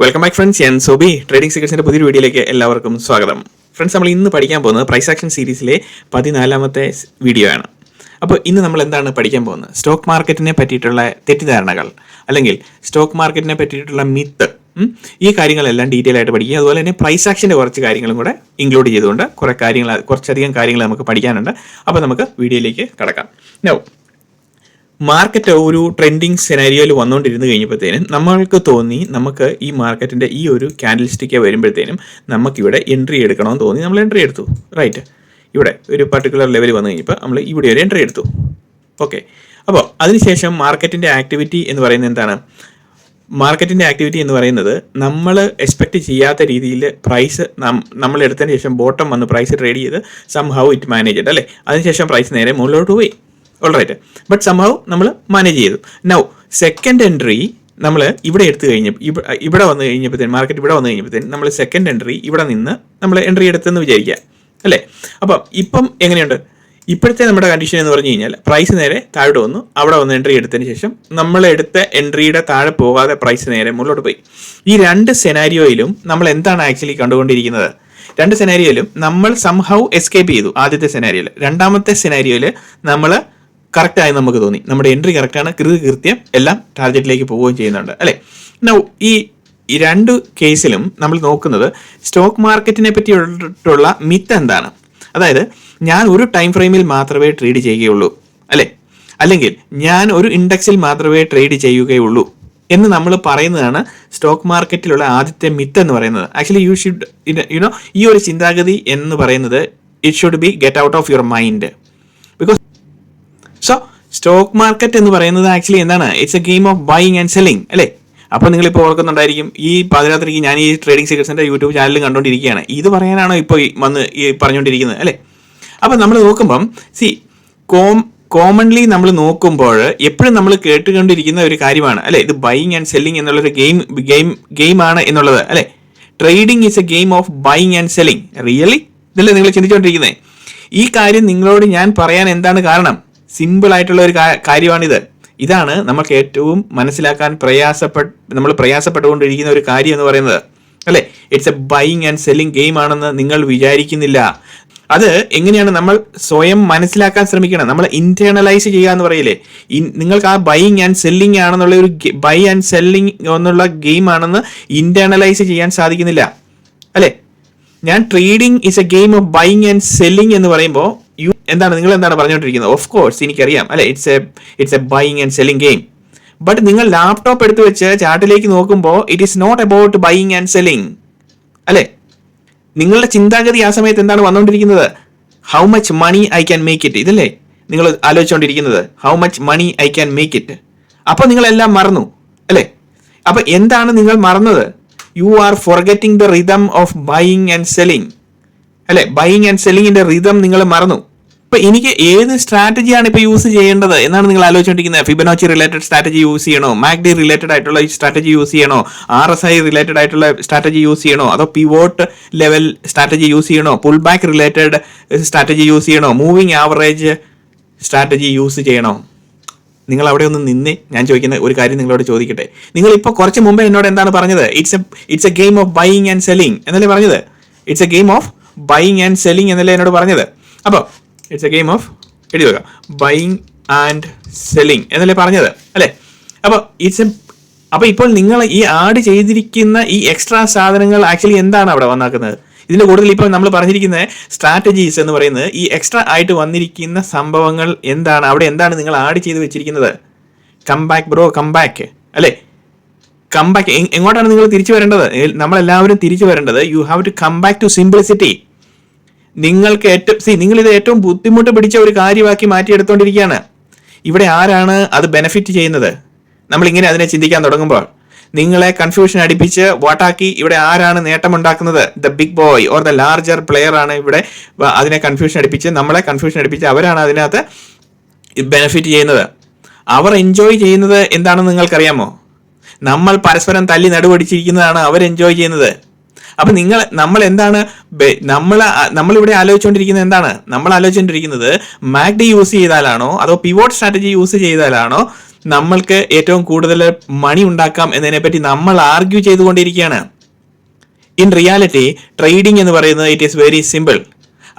Welcome back friends ഞാൻ Sobi. Trading സീക്രട്സിന്റെ പുതിയൊരു വീഡിയോയിലേക്ക് എല്ലാവർക്കും സ്വാഗതം. ഫ്രണ്ട്സ് നമ്മൾ ഇന്ന് പഠിക്കാൻ പോകുന്നത് പ്രൈസ് ആക്ഷൻ സീരീസിലെ പതിനാലാമത്തെ വീഡിയോ ആണ് അപ്പോൾ ഇന്ന് നമ്മൾ എന്താണ് പഠിക്കാൻ പോകുന്നത്? സ്റ്റോക്ക് മാർക്കറ്റിനെ പറ്റിയിട്ടുള്ള തെറ്റിദ്ധാരണകൾ അല്ലെങ്കിൽ സ്റ്റോക്ക് മാർക്കറ്റിനെ പറ്റിയിട്ടുള്ള മിത്ത് ഈ കാര്യങ്ങളെല്ലാം ഡീറ്റെയിൽ ആയിട്ട് പഠിക്കുക. അതുപോലെ തന്നെ പ്രൈസ് ആക്ഷന്റെ കുറച്ച് കാര്യങ്ങളും കൂടെ ഇൻക്ലൂഡ് ചെയ്തുകൊണ്ട് കുറേ കാര്യങ്ങൾ കുറച്ചധികം കാര്യങ്ങൾ നമുക്ക് പഠിക്കാനുണ്ട്. അപ്പോൾ നമുക്ക് വീഡിയോയിലേക്ക് കടക്കാം. നോ മാർക്കറ്റ് ഒരു ട്രെൻഡിങ് സെനാരിയോയിൽ വന്നുകൊണ്ടിരുന്നു കഴിഞ്ഞപ്പോഴത്തേനും നമ്മൾക്ക് തോന്നി നമുക്ക് ഈ മാർക്കറ്റിന്റെ ഈ ഒരു ക്യാൻഡിൽ സ്റ്റിക്ക് വരുമ്പോഴത്തേനും നമുക്കിവിടെ എൻട്രി എടുക്കണമെന്ന് തോന്നി. നമ്മൾ എൻട്രി എടുത്തു. റൈറ്റ് ഇവിടെ ഒരു പർട്ടിക്കുലർ ലെവൽ വന്നു കഴിഞ്ഞപ്പോൾ നമ്മൾ ഇവിടെ ഒരു എൻട്രി എടുത്തു. ഓക്കെ അപ്പോൾ അതിനുശേഷം മാർക്കറ്റിന്റെ ആക്ടിവിറ്റി എന്ന് പറയുന്നത് എന്താണ്? മാർക്കറ്റിന്റെ ആക്ടിവിറ്റി എന്ന് പറയുന്നത് നമ്മൾ എക്സ്പെക്റ്റ് ചെയ്യാത്ത രീതിയിൽ പ്രൈസ് നമ്മൾ എടുത്തതിന് ശേഷം ബോട്ടം വന്ന് പ്രൈസ് ട്രേഡ് ചെയ്ത് സം ഹൗ ഇറ്റ് മാനേജ് അല്ലേ? അതിനുശേഷം പ്രൈസ് നേരെ മുകളിലോട്ട് പോയി. ഓൾറൈറ്റ് ബട്ട് സംഭവം നമ്മൾ മാനേജ് ചെയ്തു. നൗ സെക്കൻഡ് എൻട്രി നമ്മൾ ഇവിടെ എടുത്തു കഴിഞ്ഞ ഇവ- ഇവിടെ വന്നു കഴിഞ്ഞപ്പോഴത്തേന് മാർക്കറ്റ് ഇവിടെ വന്നു കഴിഞ്ഞപ്പോഴത്തേന് നമ്മൾ സെക്കൻഡ് എൻട്രി ഇവിടെ നിന്ന് നമ്മൾ എൻട്രി എടുത്തെന്ന് വിചാരിക്കുക. അല്ലേ? അപ്പം ഇപ്പം എങ്ങനെയുണ്ട്? ഇപ്പോഴത്തെ നമ്മുടെ കണ്ടീഷൻ എന്ന് പറഞ്ഞു കഴിഞ്ഞാൽ പ്രൈസ് നേരെ താഴോട്ട് വന്നു. അവിടെ വന്ന് എൻട്രി എടുത്തതിന് ശേഷം നമ്മൾ എടുത്ത എൻട്രിയുടെ താഴെ പോകാതെ പ്രൈസ് നേരെ മുകളിലോട്ട് പോയി. ഈ രണ്ട് സെനാരിയോയിലും നമ്മൾ എന്താണ് ആക്ച്വലി കണ്ടുകൊണ്ടിരിക്കുന്നത്? രണ്ട് സെനാരിയോയിലും നമ്മൾ സംഹൗ എസ്കേപ്പ് ചെയ്തു ആദ്യത്തെ സെനാരിയോയിൽ രണ്ടാമത്തെ സെനാരിയോയിൽ നമ്മൾ കറക്റ്റായി നമുക്ക് തോന്നി. നമ്മുടെ എൻട്രി കറക്റ്റാണ് കൃതി കൃത്യം എല്ലാം ടാർഗറ്റിലേക്ക് പോവുകയും ചെയ്യുന്നുണ്ട്. അല്ലേ? നൗ ഈ ഈ രണ്ട് കേസിലും നമ്മൾ നോക്കുന്നത് സ്റ്റോക്ക് മാർക്കറ്റിനെ പറ്റിയിട്ടുള്ള മിത്ത് എന്താണ്? അതായത് ഞാൻ ഒരു ടൈം ഫ്രെയിമിൽ മാത്രമേ ട്രേഡ് ചെയ്യുകയുള്ളൂ. അല്ലേ? അല്ലെങ്കിൽ ഞാൻ ഒരു ഇൻഡെക്സിൽ മാത്രമേ ട്രേഡ് ചെയ്യുകയുള്ളൂ എന്ന് നമ്മൾ പറയുന്നതാണ് സ്റ്റോക്ക് മാർക്കറ്റിലുള്ള ആദ്യത്തെ മിത്ത് എന്ന് പറയുന്നത്. ആക്ച്വലി യു ഷുഡ് യുനോ ഈ ഒരു ചിന്താഗതി എന്ന് പറയുന്നത് it should be get out of your mind stock market എന്ന് പറയുന്നത് ആക്ച്വലി എന്താണ്? It's a game of buying and selling അല്ലേ? അപ്പോൾ നിങ്ങളിപ്പോൾ ഓർക്കുന്നുണ്ടായിരിക്കും ഈ പാതിരാത്രിക്ക് ഞാൻ ഈ ട്രേഡിംഗ് സീക്രട്സിന്റെ യൂട്യൂബ് ചാനൽ കണ്ടുകൊണ്ടിരിക്കുകയാണ് ഇത് പറയാനാണോ ഇപ്പോൾ വന്ന് ഈ പറഞ്ഞുകൊണ്ടിരിക്കുന്നത് അല്ലേ? അപ്പോൾ നമ്മൾ നോക്കുമ്പം സി കോം കോമൺലി നമ്മൾ നോക്കുമ്പോൾ എപ്പോഴും നമ്മൾ കേട്ടുകൊണ്ടിരിക്കുന്ന ഒരു കാര്യമാണ് അല്ലേ? ഇത് ബൈയിങ് ആൻഡ് സെല്ലിംഗ് എന്നുള്ളൊരു ഗെയിം ഗെയിം ഗെയിമാണ് എന്നുള്ളത് അല്ലേ? Trading is a game of buying and selling really ഇതല്ലേ നിങ്ങൾ ചിന്തിച്ചുകൊണ്ടിരിക്കുന്നത് ഈ കാര്യം നിങ്ങളോട് ഞാൻ പറയാൻ എന്താണ് കാരണം? സിമ്പിൾ ആയിട്ടുള്ള ഒരു കാര്യമാണിത്. ഇതാണ് നമുക്ക് ഏറ്റവും മനസ്സിലാക്കാൻ പ്രയാസപ്പെട്ട് നമ്മൾ പ്രയാസപ്പെട്ടുകൊണ്ടിരിക്കുന്ന ഒരു കാര്യം എന്ന് പറയുന്നത്. അല്ലേ? It's a buying and selling game ആണെന്ന് നിങ്ങൾ വിചാരിക്കുന്നില്ല. അത് എങ്ങനെയാണ് നമ്മൾ സ്വയം മനസ്സിലാക്കാൻ ശ്രമിക്കണം? നമ്മൾ ഇന്റേണലൈസ് ചെയ്യുക എന്ന് പറയില്ലേ? നിങ്ങൾക്ക് ആ ബൈയിങ് ആൻഡ് സെല്ലിംഗ് ആണെന്നുള്ള ഒരു ബൈ ആൻഡ് സെല്ലിംഗ് എന്നുള്ള ഗെയിം ആണെന്ന് ഇന്റേണലൈസ് ചെയ്യാൻ സാധിക്കുന്നില്ല. അല്ലേ? ഞാൻ trading is a game of buying and selling എന്ന് പറയുമ്പോൾ എന്താണ് നിങ്ങൾ എന്താണ് പറഞ്ഞുകൊണ്ടിരിക്കുന്നത്? ഓഫ് കോഴ്സ് എനിക്കറിയാം. അല്ലെ? It's a it's a buying and selling game but നിങ്ങൾ ലാപ്ടോപ്പ് എടുത്ത് വെച്ച് ചാട്ടിലേക്ക് നോക്കുമ്പോൾ it is not about buying and selling അല്ലേ? നിങ്ങളുടെ ചിന്താഗതി ആ സമയത്ത് എന്താണ് വന്നുകൊണ്ടിരിക്കുന്നത്? How much money I can make it ഇതല്ലേ? നിങ്ങൾ ആലോചിച്ചുകൊണ്ടിരിക്കുന്നത്. How much money I can make it അപ്പോൾ നിങ്ങളെല്ലാം മറന്നു. അല്ലേ? അപ്പോൾ എന്താണ് നിങ്ങൾ മറന്നത്? You are forgetting the rhythm of buying and selling അല്ലെ? ബൈയിങ് ആൻഡ് സെല്ലിങ്ങിന്റെ റിതം നിങ്ങൾ മറന്നു. ഇപ്പൊ എനിക്ക് ഏത് സ്ട്രാറ്റജിയാണ് ഇപ്പൊ യൂസ് ചെയ്യേണ്ടത് എന്നാണ് നിങ്ങൾ ആലോചിച്ചുകൊണ്ടിരിക്കുന്നത് ഫിബനോച്ചി റിലേറ്റഡ് സ്ട്രാറ്റജി യൂസ് ചെയ്യണോ? മാഗ്ഡി റിലേറ്റഡ് ആയിട്ടുള്ള സ്ട്രാറ്റജി യൂസ് ചെയ്യണോ? ആർ എസ് ഐ റിലേറ്റഡ് ആയിട്ടുള്ള സ്ട്രാറ്റജി യൂസ് ചെയ്യണോ? അതോ പിവോട്ട് ലെവൽ സ്ട്രാറ്റജി യൂസ് ചെയ്യണോ? Pull back related strategy use ചെയ്യണോ? മൂവിങ് ആവറേജ് സ്ട്രാറ്റജി യൂസ് ചെയ്യണോ? നിങ്ങൾ അവിടെ ഒന്ന് നിന്ന് ഞാൻ ചോദിക്കുന്ന ഒരു കാര്യം നിങ്ങളോട് ചോദിക്കട്ടെ. നിങ്ങൾ ഇപ്പോൾ കുറച്ച് മുമ്പ് എന്നോട് എന്താണ് പറഞ്ഞത്? It's a it's a game of buying and selling എന്നല്ലേ പറഞ്ഞത്? It's a game of buying and selling എന്നല്ലേ എന്നോട് പറഞ്ഞത്? അപ്പോൾ ഇറ്റ്സ് എ ഗെയിം ഓഫ് എഴുതി വെക്കാം ബൈയിങ് ആൻഡ് സെല്ലിങ് എന്നല്ലേ പറഞ്ഞത്? അല്ലേ? അപ്പോൾ ഇറ്റ്സ് എ അപ്പോൾ ഇപ്പോൾ നിങ്ങൾ ഈ ആഡ് ചെയ്തിരിക്കുന്ന ഈ എക്സ്ട്രാ സാധനങ്ങൾ ആക്ച്വലി എന്താണ് അവിടെ വന്നാക്കുന്നത്? ഇതിന്റെ കൂടുതൽ ഇപ്പോൾ നമ്മൾ പറഞ്ഞിരിക്കുന്ന സ്ട്രാറ്റജീസ് എന്ന് പറയുന്നത് ഈ എക്സ്ട്രാ ആയിട്ട് വന്നിരിക്കുന്ന സംഭവങ്ങൾ എന്താണ്? അവിടെ എന്താണ് നിങ്ങൾ ആഡ് ചെയ്ത് വെച്ചിരിക്കുന്നത്? കംബാക്ക് ബ്രോ കംബാക്ക് അല്ലേ? കംബാക്ക് എങ്ങോട്ടാണ് നിങ്ങൾ തിരിച്ചു വരേണ്ടത്? നമ്മളെല്ലാവരും തിരിച്ചു വരേണ്ടത്. You have to come back to simplicity നിങ്ങൾക്ക് ഏറ്റവും സി നിങ്ങൾ ഇത് ഏറ്റവും ബുദ്ധിമുട്ട് പിടിച്ച ഒരു കാര്യമാക്കി മാറ്റിയെടുത്തോണ്ടിരിക്കുകയാണ്. ഇവിടെ ആരാണ് അത് ബെനിഫിറ്റ് ചെയ്യുന്നത്? നമ്മൾ ഇങ്ങനെ അതിനെ ചിന്തിക്കാൻ തുടങ്ങുമ്പോൾ നിങ്ങളെ കൺഫ്യൂഷൻ അടിപ്പിച്ച് വാട്ടാക്കി ഇവിടെ ആരാണ് നേട്ടമുണ്ടാക്കുന്നത്? The big boy or the larger player ആണ് ഇവിടെ അതിനെ കൺഫ്യൂഷൻ അടിപ്പിച്ച് നമ്മളെ കൺഫ്യൂഷൻ അടിപ്പിച്ച് അവരാണ് അതിനകത്ത് ബെനിഫിറ്റ് ചെയ്യുന്നത്. അവർ എൻജോയ് ചെയ്യുന്നത് എന്താണെന്ന് നിങ്ങൾക്കറിയാമോ? നമ്മൾ പരസ്പരം തല്ലി നടുവടിച്ചിരിക്കുന്നതാണ് അവർ എൻജോയ് ചെയ്യുന്നത്. അപ്പൊ നിങ്ങൾ നമ്മൾ എന്താണ് നമ്മൾ നമ്മളിവിടെ ആലോചിച്ചുകൊണ്ടിരിക്കുന്നത് എന്താണ്? നമ്മൾ ആലോചിച്ചുകൊണ്ടിരിക്കുന്നത് മാഗ്ഡി യൂസ് ചെയ്താലാണോ അതോ പിവോട്ട് സ്ട്രാറ്റജി യൂസ് ചെയ്താലാണോ നമ്മൾക്ക് ഏറ്റവും കൂടുതൽ മണി ഉണ്ടാക്കാം എന്നതിനെ പറ്റി നമ്മൾ ആർഗ്യൂ ചെയ്തുകൊണ്ടിരിക്കുകയാണ്. ഇൻ റിയാലിറ്റി ട്രേഡിംഗ് എന്ന് പറയുന്നത് ഇറ്റ് ഈസ് വെരി സിമ്പിൾ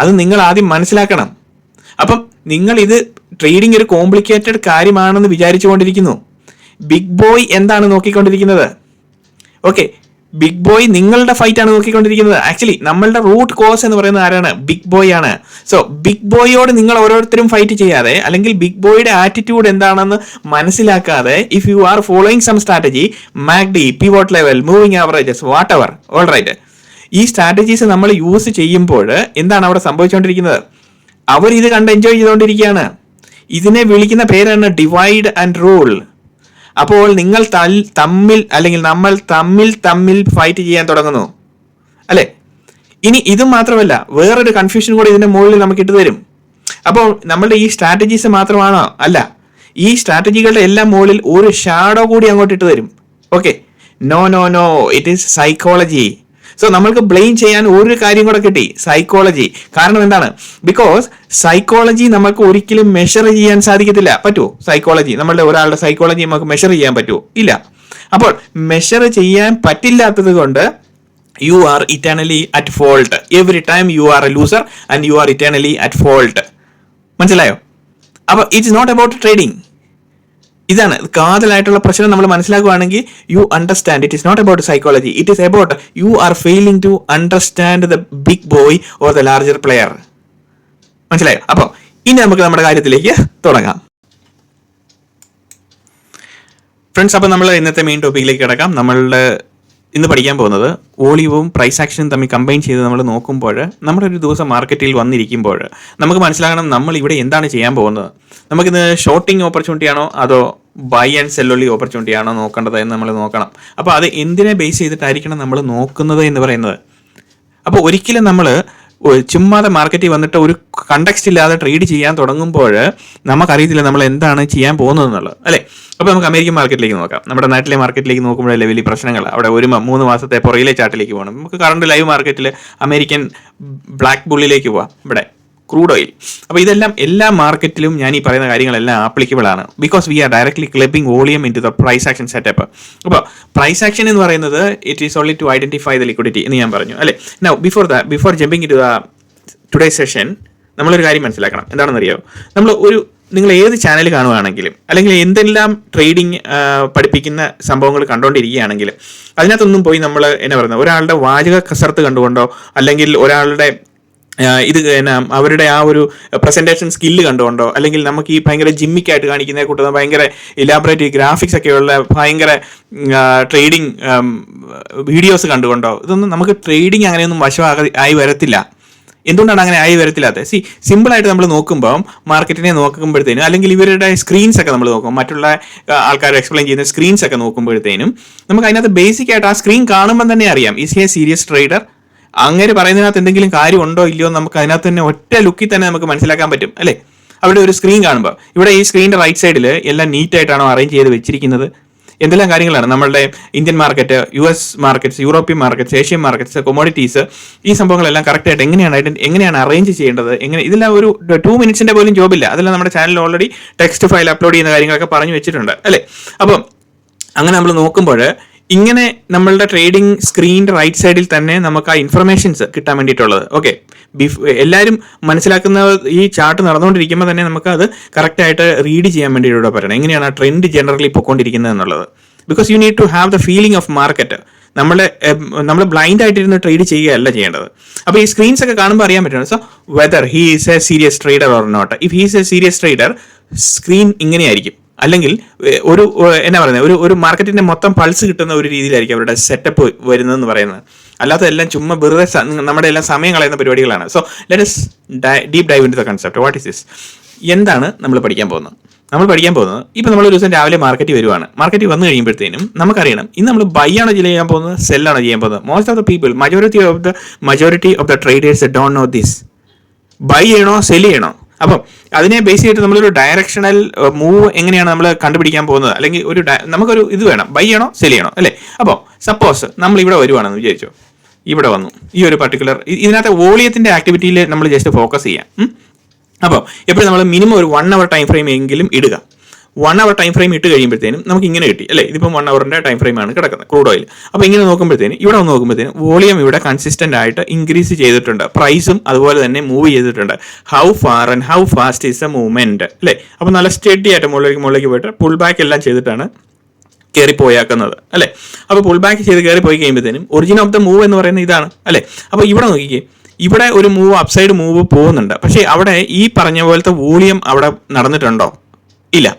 അത് നിങ്ങൾ ആദ്യം മനസ്സിലാക്കണം. അപ്പം നിങ്ങൾ ഇത് ട്രേഡിംഗ് ഒരു കോംപ്ലിക്കേറ്റഡ് കാര്യമാണെന്ന് വിചാരിച്ചുകൊണ്ടിരിക്കുന്നു. ബിഗ് ബോയ് എന്താണ് നോക്കിക്കൊണ്ടിരിക്കുന്നത്? ഓക്കെ ബിഗ് ബോയ് നിങ്ങളുടെ ഫൈറ്റ് ആണ് നോക്കിക്കൊണ്ടിരിക്കുന്നത്. ആക്ച്വലി നമ്മളുടെ റൂട്ട് കോസ് എന്ന് പറയുന്നത് ആരാണ്? ബിഗ് ബോയ് ആണ്. സോ ബിഗ് ബോയോട് നിങ്ങൾ ഓരോരുത്തരും ഫൈറ്റ് ചെയ്യാതെ അല്ലെങ്കിൽ ബിഗ് ബോയുടെ ആറ്റിറ്റ്യൂഡ് എന്താണെന്ന് മനസ്സിലാക്കാതെ if you are following some strategy മാഗ്ഡി pivot level moving averages whatever all right ഈ സ്ട്രാറ്റജീസ് നമ്മൾ യൂസ് ചെയ്യുമ്പോൾ എന്താണ് അവിടെ സംഭവിച്ചുകൊണ്ടിരിക്കുന്നത്? അവർ ഇത് കണ്ട് എൻജോയ് ചെയ്തുകൊണ്ടിരിക്കുകയാണ്. ഇതിനെ വിളിക്കുന്ന പേരാണ് ഡിവൈഡ് ആൻഡ് റൂൾ അപ്പോൾ നിങ്ങൾ തമ്മിൽ അല്ലെങ്കിൽ നമ്മൾ തമ്മിൽ തമ്മിൽ ഫൈറ്റ് ചെയ്യാൻ തുടങ്ങുന്നു. അല്ലേ? ഇനി ഇത് മാത്രമല്ല വേറൊരു കൺഫ്യൂഷൻ കൂടി ഇതിന്റെ മുകളിൽ നമുക്ക് ഇട്ട് തരും. അപ്പോൾ നമ്മളുടെ ഈ സ്ട്രാറ്റജീസ് മാത്രമാണോ? അല്ല. ഈ സ്ട്രാറ്റജികളുടെ എല്ലാം മുകളിൽ ഒരു ഷാഡോ കൂടി അങ്ങോട്ട് ഇട്ട് തരും. Okay no no no it is psychology so നമ്മൾക്ക് ബ്ലെയിം ചെയ്യാൻ ഒരു കാര്യം കൂടെ കിട്ടി സൈക്കോളജി കാരണം എന്താണ്? ബിക്കോസ് സൈക്കോളജി നമുക്ക് ഒരിക്കലും മെഷർ ചെയ്യാൻ സാധിക്കത്തില്ല. പറ്റുമോ സൈക്കോളജി നമ്മളുടെ ഒരാളുടെ സൈക്കോളജി നമുക്ക് മെഷർ ചെയ്യാൻ പറ്റുമോ ഇല്ല. അപ്പോൾ മെഷർ ചെയ്യാൻ പറ്റില്ലാത്തത് കൊണ്ട് you are eternally at fault every time you are a loser and you are eternally at fault മനസ്സിലായോ? അപ്പോൾ ഇറ്റ്സ് നോട്ട് അബൌട്ട് ട്രേഡിംഗ് ഇതാണ്. കാതലായിട്ടുള്ള പ്രശ്നം നമ്മൾ മനസ്സിലാക്കുകയാണെങ്കിൽ you understand it is not about psychology it is about you are failing to understand the big boy or the larger player മനസ്സിലായോ? അപ്പോൾ ഇനി നമുക്ക് നമ്മുടെ കാര്യത്തിലേക്ക് തുടങ്ങാം. ഫ്രണ്ട്സ് അപ്പോൾ നമ്മൾ ഇന്നത്തെ മെയിൻ ടോപ്പിക്കിലേക്ക് കിടക്കാം. നമ്മളുടെ ഇന്ന് പഠിക്കാൻ പോകുന്നത് വോളിയവും പ്രൈസ് ആക്ഷനും തമ്മിൽ കമ്പൈൻ ചെയ്ത് നമ്മൾ നോക്കുമ്പോൾ നമ്മുടെ ഒരു ദിവസം മാർക്കറ്റിൽ വന്നിരിക്കുമ്പോൾ നമുക്ക് മനസ്സിലാകണം നമ്മൾ ഇവിടെ എന്താണ് ചെയ്യാൻ പോകുന്നത്. നമുക്കിത് ഷോർട്ടിംഗ് ഓപ്പർച്യൂണിറ്റി ആണോ അതോ ബൈ ആൻഡ് സെല്ലൊള്ളി ഓപ്പർച്യൂണിറ്റി ആണോ നോക്കേണ്ടത് എന്ന് നമ്മൾ നോക്കണം. അപ്പോൾ അത് എന്തിനെ ബേസ് ചെയ്തിട്ടായിരിക്കണം നമ്മൾ നോക്കുന്നത് എന്ന് പറയുന്നത്. അപ്പോൾ ഒരിക്കലും നമ്മൾ ചുമ്മാതെ മാർക്കറ്റിൽ വന്നിട്ട് ഒരു കണ്ടക്സ്റ്റ് ഇല്ലാതെ ട്രേഡ് ചെയ്യാൻ തുടങ്ങുമ്പോൾ നമുക്കറിയത്തില്ല നമ്മൾ എന്താണ് ചെയ്യാൻ പോകുന്നത് എന്നുള്ളത് അല്ലേ? അപ്പോൾ നമുക്ക് അമേരിക്കൻ മാർക്കറ്റിലേക്ക് നോക്കാം. നമ്മുടെ നാട്ടിലെ മാർക്കറ്റിലേക്ക് നോക്കുമ്പോഴല്ലേ വലിയ പ്രശ്നങ്ങൾ? അവിടെ ഒരു മൂന്ന് മാസത്തെ പുറയിലെ ചാട്ടിലേക്ക് പോകണം. നമുക്ക് കറണ്ട് ലൈവ് മാർക്കറ്റിൽ അമേരിക്കൻ ബ്ലാക്ക് ബുള്ളിലേക്ക് പോവാം. ഇവിടെ. ക്രൂഡ് ഓയിൽ അപ്പോൾ ഇതെല്ലാം എല്ലാ മാർക്കറ്റിലും ഞാൻ ഈ പറയുന്ന കാര്യങ്ങളെല്ലാം ആപ്ലിക്കബിൾ ആണ്. Because we are directly clubbing volume in to the price action setup അപ്പോൾ പ്രൈസ് ആക്ഷൻ എന്ന് പറയുന്നത് it is only to identify the liquidity എന്ന് ഞാൻ പറഞ്ഞു അല്ലേ? Now before the before jumping to the today session നമ്മളൊരു കാര്യം മനസ്സിലാക്കണം. എന്താണെന്ന് അറിയാമോ നമ്മൾ ഒരു നിങ്ങൾ ഏത് ചാനൽ കാണുകയാണെങ്കിലും അല്ലെങ്കിൽ എന്തെല്ലാം ട്രേഡിംഗ് പഠിപ്പിക്കുന്ന സംഭവങ്ങൾ കണ്ടുകൊണ്ടിരിക്കുകയാണെങ്കിലും അതിനകത്തൊന്നും പോയി നമ്മൾ എന്നാ പറയുന്നത് ഒരാളുടെ വാചക കസർത്ത് കണ്ടുകൊണ്ടോ അല്ലെങ്കിൽ ഒരാളുടെ ഇത് എന്നാ അവരുടെ ആ ഒരു പ്രസന്റേഷൻ സ്കില്ല് കണ്ടുകൊണ്ടോ? അല്ലെങ്കിൽ നമുക്ക് ഈ ഭയങ്കര ജിമ്മിക്കായിട്ട് കാണിക്കുന്ന കൂട്ടുന്ന ഭയങ്കര ഇലാബറേറ്റ് ഗ്രാഫിക്സ് ഒക്കെയുള്ള ഭയങ്കര ട്രേഡിംഗ് വീഡിയോസ് കണ്ടുകൊണ്ടോ? ഇതൊന്നും നമുക്ക് ട്രേഡിംഗ് അങ്ങനെയൊന്നും വശമാക ആയി വരത്തില്ല. എന്തുകൊണ്ടാണ് അങ്ങനെ ആയി വരത്തില്ലാത്തത്? സി സിമ്പിളായിട്ട് നമ്മൾ നോക്കുമ്പോൾ മാർക്കറ്റിനെ നോക്കുമ്പോഴത്തേനും അല്ലെങ്കിൽ ഇവരുടെ സ്ക്രീൻസ് ഒക്കെ നമ്മൾ നോക്കും മറ്റുള്ള ആൾക്കാർ എക്സ്പ്ലെയിൻ ചെയ്യുന്ന സ്ക്രീൻസ് ഒക്കെ നോക്കുമ്പോഴത്തേനും നമുക്ക് അതിനകത്ത് ബേസിക് ആയിട്ട് ആ സ്ക്രീൻ കാണുമ്പോൾ തന്നെ അറിയാം. ഈസ് എ സീരിയസ് ട്രേഡർ അങ്ങനെ പറയുന്നതിനകത്ത് എന്തെങ്കിലും കാര്യമുണ്ടോ ഇല്ലയോ നമുക്ക് അതിനകത്ത് തന്നെ ഒറ്റ ലുക്കിൽ തന്നെ നമുക്ക് മനസ്സിലാക്കാൻ പറ്റും അല്ലേ? അവിടെ ഒരു സ്ക്രീൻ കാണുമ്പോൾ ഇവിടെ ഈ സ്ക്രീനിന്റെ റൈറ്റ് സൈഡിൽ എല്ലാം നീറ്റ് ആയിട്ടാണോ അറേഞ്ച് ചെയ്ത് വെച്ചിരിക്കുന്നത്? എന്തെല്ലാം കാര്യങ്ങളാണ്? നമ്മളുടെ Indian market U S markets European markets Asian markets commodities ഈ സംഭവങ്ങളെല്ലാം കറക്റ്റായിട്ട് എങ്ങനെയാണ് അതിന്റെ എങ്ങനെയാണ് അറേഞ്ച് ചെയ്യേണ്ടത്? എങ്ങനെ ഇതെല്ലാം ഒരു ടു മിനിറ്റ്സിന്റെ പോലും ജോബില്ല അതെല്ലാം നമ്മുടെ ചാനലിൽ ഓൾറെഡി ടെക്സ്റ്റ് ഫയൽ അപ്ലോഡ് ചെയ്യുന്ന കാര്യങ്ങളൊക്കെ പറഞ്ഞു വെച്ചിട്ടുണ്ട് അല്ലേ? അപ്പം അങ്ങനെ നമ്മൾ നോക്കുമ്പോൾ ഇങ്ങനെ നമ്മളുടെ ട്രേഡിംഗ് സ്ക്രീനിന്റെ റൈറ്റ് സൈഡിൽ തന്നെ നമുക്ക് ആ ഇൻഫർമേഷൻസ് കിട്ടാൻ വേണ്ടിയിട്ടുള്ളത്. ഓക്കെ എല്ലാവരും മനസ്സിലാക്കുന്ന ഈ ചാർട്ട് നടന്നുകൊണ്ടിരിക്കുമ്പോൾ തന്നെ നമുക്ക് അത് കറക്റ്റായിട്ട് റീഡ് ചെയ്യാൻ വേണ്ടിയിട്ട് പറയണം. എങ്ങനെയാണ് ആ ട്രെൻഡ് ജനറലി പൊയ്ക്കൊണ്ടിരിക്കുന്നത് എന്നുള്ളത്. Because you need to have the feeling of market നമ്മൾ നമ്മൾ ബ്ലൈൻഡ് ആയിട്ടിരുന്ന് ട്രേഡ് ചെയ്യുകയല്ല ചെയ്യേണ്ടത്. അപ്പോൾ ഈ സ്ക്രീൻസ് ഒക്കെ കാണുമ്പോൾ അറിയാൻ പറ്റുന്നത് so whether he is a serious trader or not if he's a serious trader screen ഇങ്ങനെയായിരിക്കും. അല്ലെങ്കിൽ ഒരു എന്നാ പറയുന്നത് ഒരു ഒരു മാർക്കറ്റിന്റെ മൊത്തം പൾസ് കിട്ടുന്ന ഒരു രീതിയിലായിരിക്കും അവരുടെ സെറ്റപ്പ് വരുന്നതെന്ന് പറയുന്നത്. അല്ലാത്ത എല്ലാം ചുമ്മാ വെറുതെ നമ്മുടെ എല്ലാം സമയം കളയുന്ന പരിപാടികളാണ്. So let's deep dive in the concept what is this എന്താണ് നമ്മൾ പഠിക്കാൻ പോകുന്നത്? നമ്മൾ പഠിക്കാൻ പോകുന്നത് ഇപ്പം നമ്മൾ ഒരു ദിവസം രാവിലെ മാർക്കറ്റിൽ വരുവാണ്. മാർക്കറ്റിൽ വന്നു കഴിയുമ്പോഴത്തേനും നമുക്കറിയണം ഇന്ന് നമ്മൾ ബൈ ആണോ ചെയ്യാൻ പോകുന്നത് സെല്ലാണോ ചെയ്യാൻ പോകുന്നത്? Most of the people majority of the majority of the traders don't know this buy ചെയ്യണോ സെൽ ചെയ്യണോ? അപ്പം അതിനെ ബേസ് ചെയ്തിട്ട് നമ്മളൊരു ഡയറക്ഷണൽ മൂവ് എങ്ങനെയാണ് നമ്മൾ കണ്ടുപിടിക്കാൻ പോകുന്നത്? അല്ലെങ്കിൽ ഒരു നമുക്കൊരു ഇത് വേണം. ബൈ ചെയ്യണോ? സെൽ ചെയ്യണോ? അല്ലേ? അപ്പോൾ സപ്പോസ് നമ്മൾ ഇവിടെ വരുവാണെന്ന് വിചാരിച്ചോ. ഇവിടെ വന്നു. ഈ ഒരു പർട്ടിക്കുലർ ഇതിനകത്ത് വോളിയത്തിന്റെ ആക്ടിവിറ്റിയിൽ നമ്മൾ ജസ്റ്റ് ഫോക്കസ് ചെയ്യാം. അപ്പോൾ എപ്പോഴും നമ്മൾ മിനിമം ഒരു വൺ അവർ ടൈം ഫ്രെയിം എങ്കിലും ഇടുക. വൺ അവർ ടൈം ഫ്രെയിം ഇട്ട് കഴിയുമ്പോഴത്തേനും നമുക്ക് ഇങ്ങനെ കിട്ടി അല്ലേ? ഇതിപ്പം വൺ അവറിന്റെ ടൈം ഫ്രെയിമാണ് കിടക്കുന്നത് ക്രൂഡ് ഓയിൽ അപ്പോൾ ഇങ്ങനെ നോക്കുമ്പോഴത്തേനും ഇവിടെ ഒന്ന് നോക്കുമ്പോഴത്തേനും വോളിയം ഇവിടെ കൺസിസ്റ്റന്റ് ആയിട്ട് ഇൻക്രീസ് ചെയ്തിട്ടുണ്ട്. പ്രൈസും അതുപോലെ തന്നെ മൂവ് ചെയ്തിട്ടുണ്ട്. How far and how fast is a movement അല്ലേ? അപ്പോൾ നല്ല സ്റ്റഡി ആയിട്ട് മുകളിലേക്ക് മുകളിലേക്ക് പോയിട്ട് പുൾ ബാക്ക് എല്ലാം ചെയ്തിട്ടാണ് കയറി പോയാക്കുന്നത് അല്ലേ? അപ്പോൾ പുൾ ബാക്ക് ചെയ്ത് പോയി കഴിയുമ്പോഴത്തേനും ഒറിജിൻ ഓഫ് ദ മൂവ് എന്ന് പറയുന്നത് ഇതാണ് അല്ലേ? അപ്പോൾ ഇവിടെ നോക്കിക്കേ ഇവിടെ ഒരു മൂവ് അപ്സൈഡ് മൂവ് പോകുന്നുണ്ട്. പക്ഷേ അവിടെ ഈ പറഞ്ഞ പോലത്തെ വോളിയം അവിടെ നടന്നിട്ടുണ്ടോ? ഇല്ല.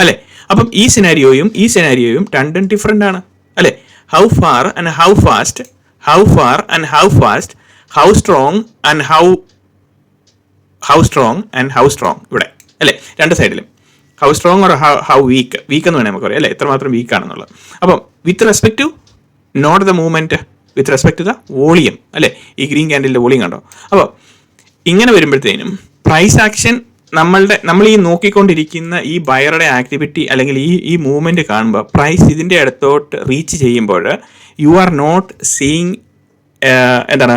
അല്ലേ? അപ്പം ഈ സിനാരിയോയും ഈ സിനാരിയോയും രണ്ടും ഡിഫറെന്റ് ആണ്. അല്ലേ? How far and how fast how far and how fast how strong and how how strong and how strong ഇവിടെ. അല്ലേ? രണ്ട് സൈഡിലും how strong or how how weak weak എന്ന് വേണേൽ നമുക്ക് പറയാം അല്ലേ? എത്രമാത്രം വീക്ക് ആണെന്നുള്ളത്. അപ്പം with respect to not the movement with respect to the volume അല്ലേ? ഈ ഗ്രീൻ ക്യാൻഡിലിന്റെ വോളിയം കണ്ടോ? അപ്പോൾ ഇങ്ങനെ വരുമ്പോഴത്തേനും പ്രൈസ് ആക്ഷൻ നമ്മളുടെ നമ്മൾ ഈ നോക്കിക്കൊണ്ടിരിക്കുന്ന ഈ ബയറുടെ ആക്ടിവിറ്റി അല്ലെങ്കിൽ ഈ ഈ മൂവ്മെന്റ് കാണുമ്പോൾ പ്രൈസ് ഇതിന്റെ അടുത്തോട്ട് റീച്ച് ചെയ്യുമ്പോൾ യു ആർ നോട്ട് സീയിങ് എന്താണ്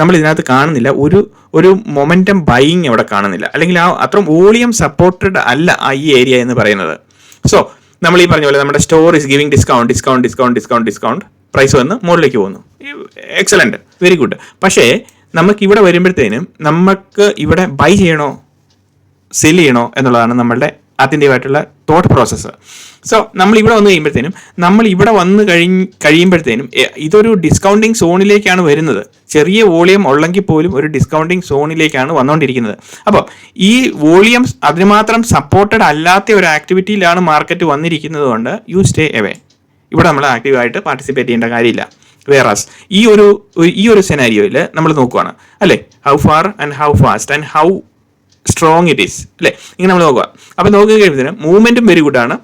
നമ്മൾ ഇതിനകത്ത് കാണുന്നില്ല. ഒരു ഒരു മൊമെന്റം ബൈയിങ് അവിടെ കാണുന്നില്ല. അല്ലെങ്കിൽ ആ അത്ര വോളിയം സപ്പോർട്ടഡ് അല്ല ആ ഈ ഏരിയ എന്ന് പറയുന്നത്. സോ നമ്മൾ ഈ പറഞ്ഞ പോലെ നമ്മുടെ store is giving discount discount discount discount discount price വന്ന് മുകളിലേക്ക് പോകുന്നു. എക്സലന്റ് വെരി ഗുഡ് പക്ഷേ നമുക്ക് ഇവിടെ വരുമ്പോഴത്തേനും നമുക്ക് ഇവിടെ ബൈ ചെയ്യണോ? സെൽ ചെയ്യണോ എന്നുള്ളതാണ് നമ്മളുടെ ആത്യന്തികമായിട്ടുള്ള തോട്ട് പ്രോസസ്സ് സോ നമ്മൾ ഇവിടെ വന്നു കഴിയുമ്പോഴത്തേനും നമ്മൾ ഇവിടെ വന്ന് കഴിഞ്ഞ് കഴിയുമ്പോഴത്തേനും ഇതൊരു ഡിസ്കൗണ്ടിങ് സോണിലേക്കാണ് വരുന്നത്. ചെറിയ വോളിയം ഉള്ളെങ്കിൽ പോലും ഒരു ഡിസ്കൗണ്ടിങ് സോണിലേക്കാണ് വന്നുകൊണ്ടിരിക്കുന്നത് അപ്പോൾ ഈ വോളിയം അതിനുമാത്രം സപ്പോർട്ടഡ് അല്ലാത്ത ഒരു ആക്ടിവിറ്റിയിലാണ് മാർക്കറ്റ് വന്നിരിക്കുന്നത് കൊണ്ട് യു സ്റ്റേ എവേ ഇവിടെ നമ്മൾ ആക്റ്റീവായിട്ട് പാർട്ടിസിപ്പേറ്റ് ചെയ്യേണ്ട കാര്യമില്ല. വേറാസ് ഈ ഒരു ഈ ഒരു സെനാരിയോയിൽ നമ്മൾ നോക്കുവാണ്. അല്ലേ? How far and how fast and how strong it is അല്ലേ? ഇങ്ങനെ നമ്മൾ നോക്കുക. അപ്പോൾ നോക്കി കഴിയുമ്പോഴത്തേനും മൂവ്മെന്റും വെരി ഗുഡാണ്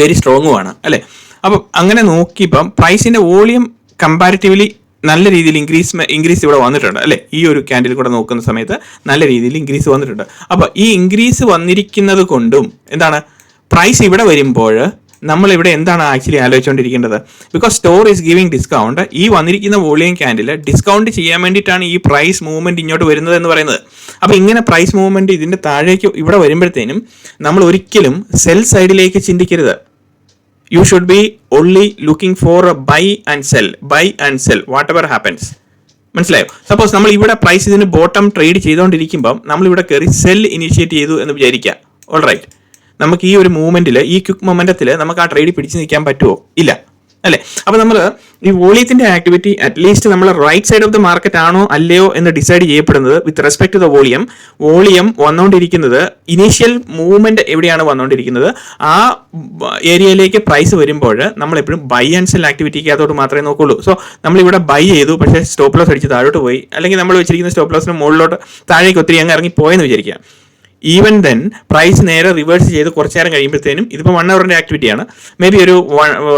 വെരി സ്ട്രോങ്ങുമാണ് അല്ലേ? അപ്പം അങ്ങനെ നോക്കിയപ്പം പ്രൈസിന്റെ വോളിയം കമ്പാരിറ്റീവ്ലി നല്ല രീതിയിൽ ഇൻക്രീസ് ഇൻക്രീസ് ഇവിടെ വന്നിട്ടുണ്ട് അല്ലേ? ഈ ഒരു ക്യാൻഡിൽ കൂടെ നോക്കുന്ന സമയത്ത് നല്ല രീതിയിൽ ഇൻക്രീസ് വന്നിട്ടുണ്ട്. അപ്പോൾ ഈ ഇൻക്രീസ് വന്നിരിക്കുന്നത് കൊണ്ടും എന്താണ്? പ്രൈസ് ഇവിടെ വരുമ്പോൾ നമ്മൾ ഇവിടെ എന്താണ് actually ആലോചിച്ചുകൊണ്ടിരിക്കേണ്ടത്? Because store is giving discount ഈ വന്നിരിക്കുന്ന വോളിയം ക്യാൻഡിൽ ഡിസ്കൗണ്ട് ചെയ്യാൻ വേണ്ടിയിട്ടാണ് ഈ പ്രൈസ് മൂവ്മെന്റ് ഇങ്ങോട്ട് വരുന്നത് എന്ന് പറയുന്നത്. അപ്പോൾ ഇങ്ങനെ പ്രൈസ് മൂവ്മെന്റ് ഇതിന്റെ താഴേക്ക് ഇവിടെ വരുമ്പോഴത്തേനും നമ്മൾ ഒരിക്കലും സെൽ സൈഡിലേക്ക് ചിന്തിക്കരുത്. You should be only looking for buy and sell buy and sell whatever happens മനസ്സിലായോ? സപ്പോസ് നമ്മൾ ഇവിടെ പ്രൈസ് ഇതിന് ബോട്ടം ട്രേഡ് ചെയ്തുകൊണ്ടിരിക്കുമ്പം നമ്മൾ ഇവിടെ കയറി സെൽ ഇനിഷ്യേറ്റ് ചെയ്തു എന്ന് വിചാരിക്കുക. ഓൾ റൈറ്റ് നമുക്ക് ഈ ഒരു മൂവ്മെന്റിൽ ഈ ക്വിക്ക് മൊമെന്റത്തിൽ നമുക്ക് ആ ട്രേഡ് പിടിച്ചു നിൽക്കാൻ പറ്റുമോ ഇല്ല. അല്ലേ? അപ്പൊ നമ്മൾ ഈ വോളിയത്തിന്റെ ആക്ടിവിറ്റി അറ്റ്ലീസ്റ്റ് നമ്മൾ right side of the market ആണോ അല്ലയോ എന്ന് ഡിസൈഡ് ചെയ്യപ്പെടുന്നത് with respect to the volume volume വന്നുകൊണ്ടിരിക്കുന്നത് ഇനീഷ്യൽ മൂവ്മെന്റ് എവിടെയാണ് വന്നുകൊണ്ടിരിക്കുന്നത് ആ ഏരിയയിലേക്ക് പ്രൈസ് വരുമ്പോൾ നമ്മൾ എപ്പോഴും ബൈ ആൻഡ് സെൽ ആക്ടിവിറ്റിക്ക് അതോട് മാത്രമേ നോക്കുള്ളൂ. സോ നമ്മൾ ഇവിടെ ബൈ ചെയ്തു പക്ഷേ സ്റ്റോപ്പ് ലോസ് അടിച്ച് താഴോട്ട് പോയി. അല്ലെങ്കിൽ നമ്മൾ വെച്ചിരിക്കുന്ന സ്റ്റോപ്പ് ലോസിന് മുകളിലോട്ട് താഴേക്ക് ഒത്തിരി അങ്ങ് ഇറങ്ങി പോയെന്ന് വിചാരിക്കുക. ഈവൻ ദെൻ പ്രൈസ് നേരെ റിവേഴ്സ് ചെയ്ത് കുറച്ച് നേരം കഴിയുമ്പോഴത്തേനും ഇതിപ്പോൾ വൺ അവറിന്റെ ആക്ടിവിറ്റിയാണ് മേ ബി ഒരു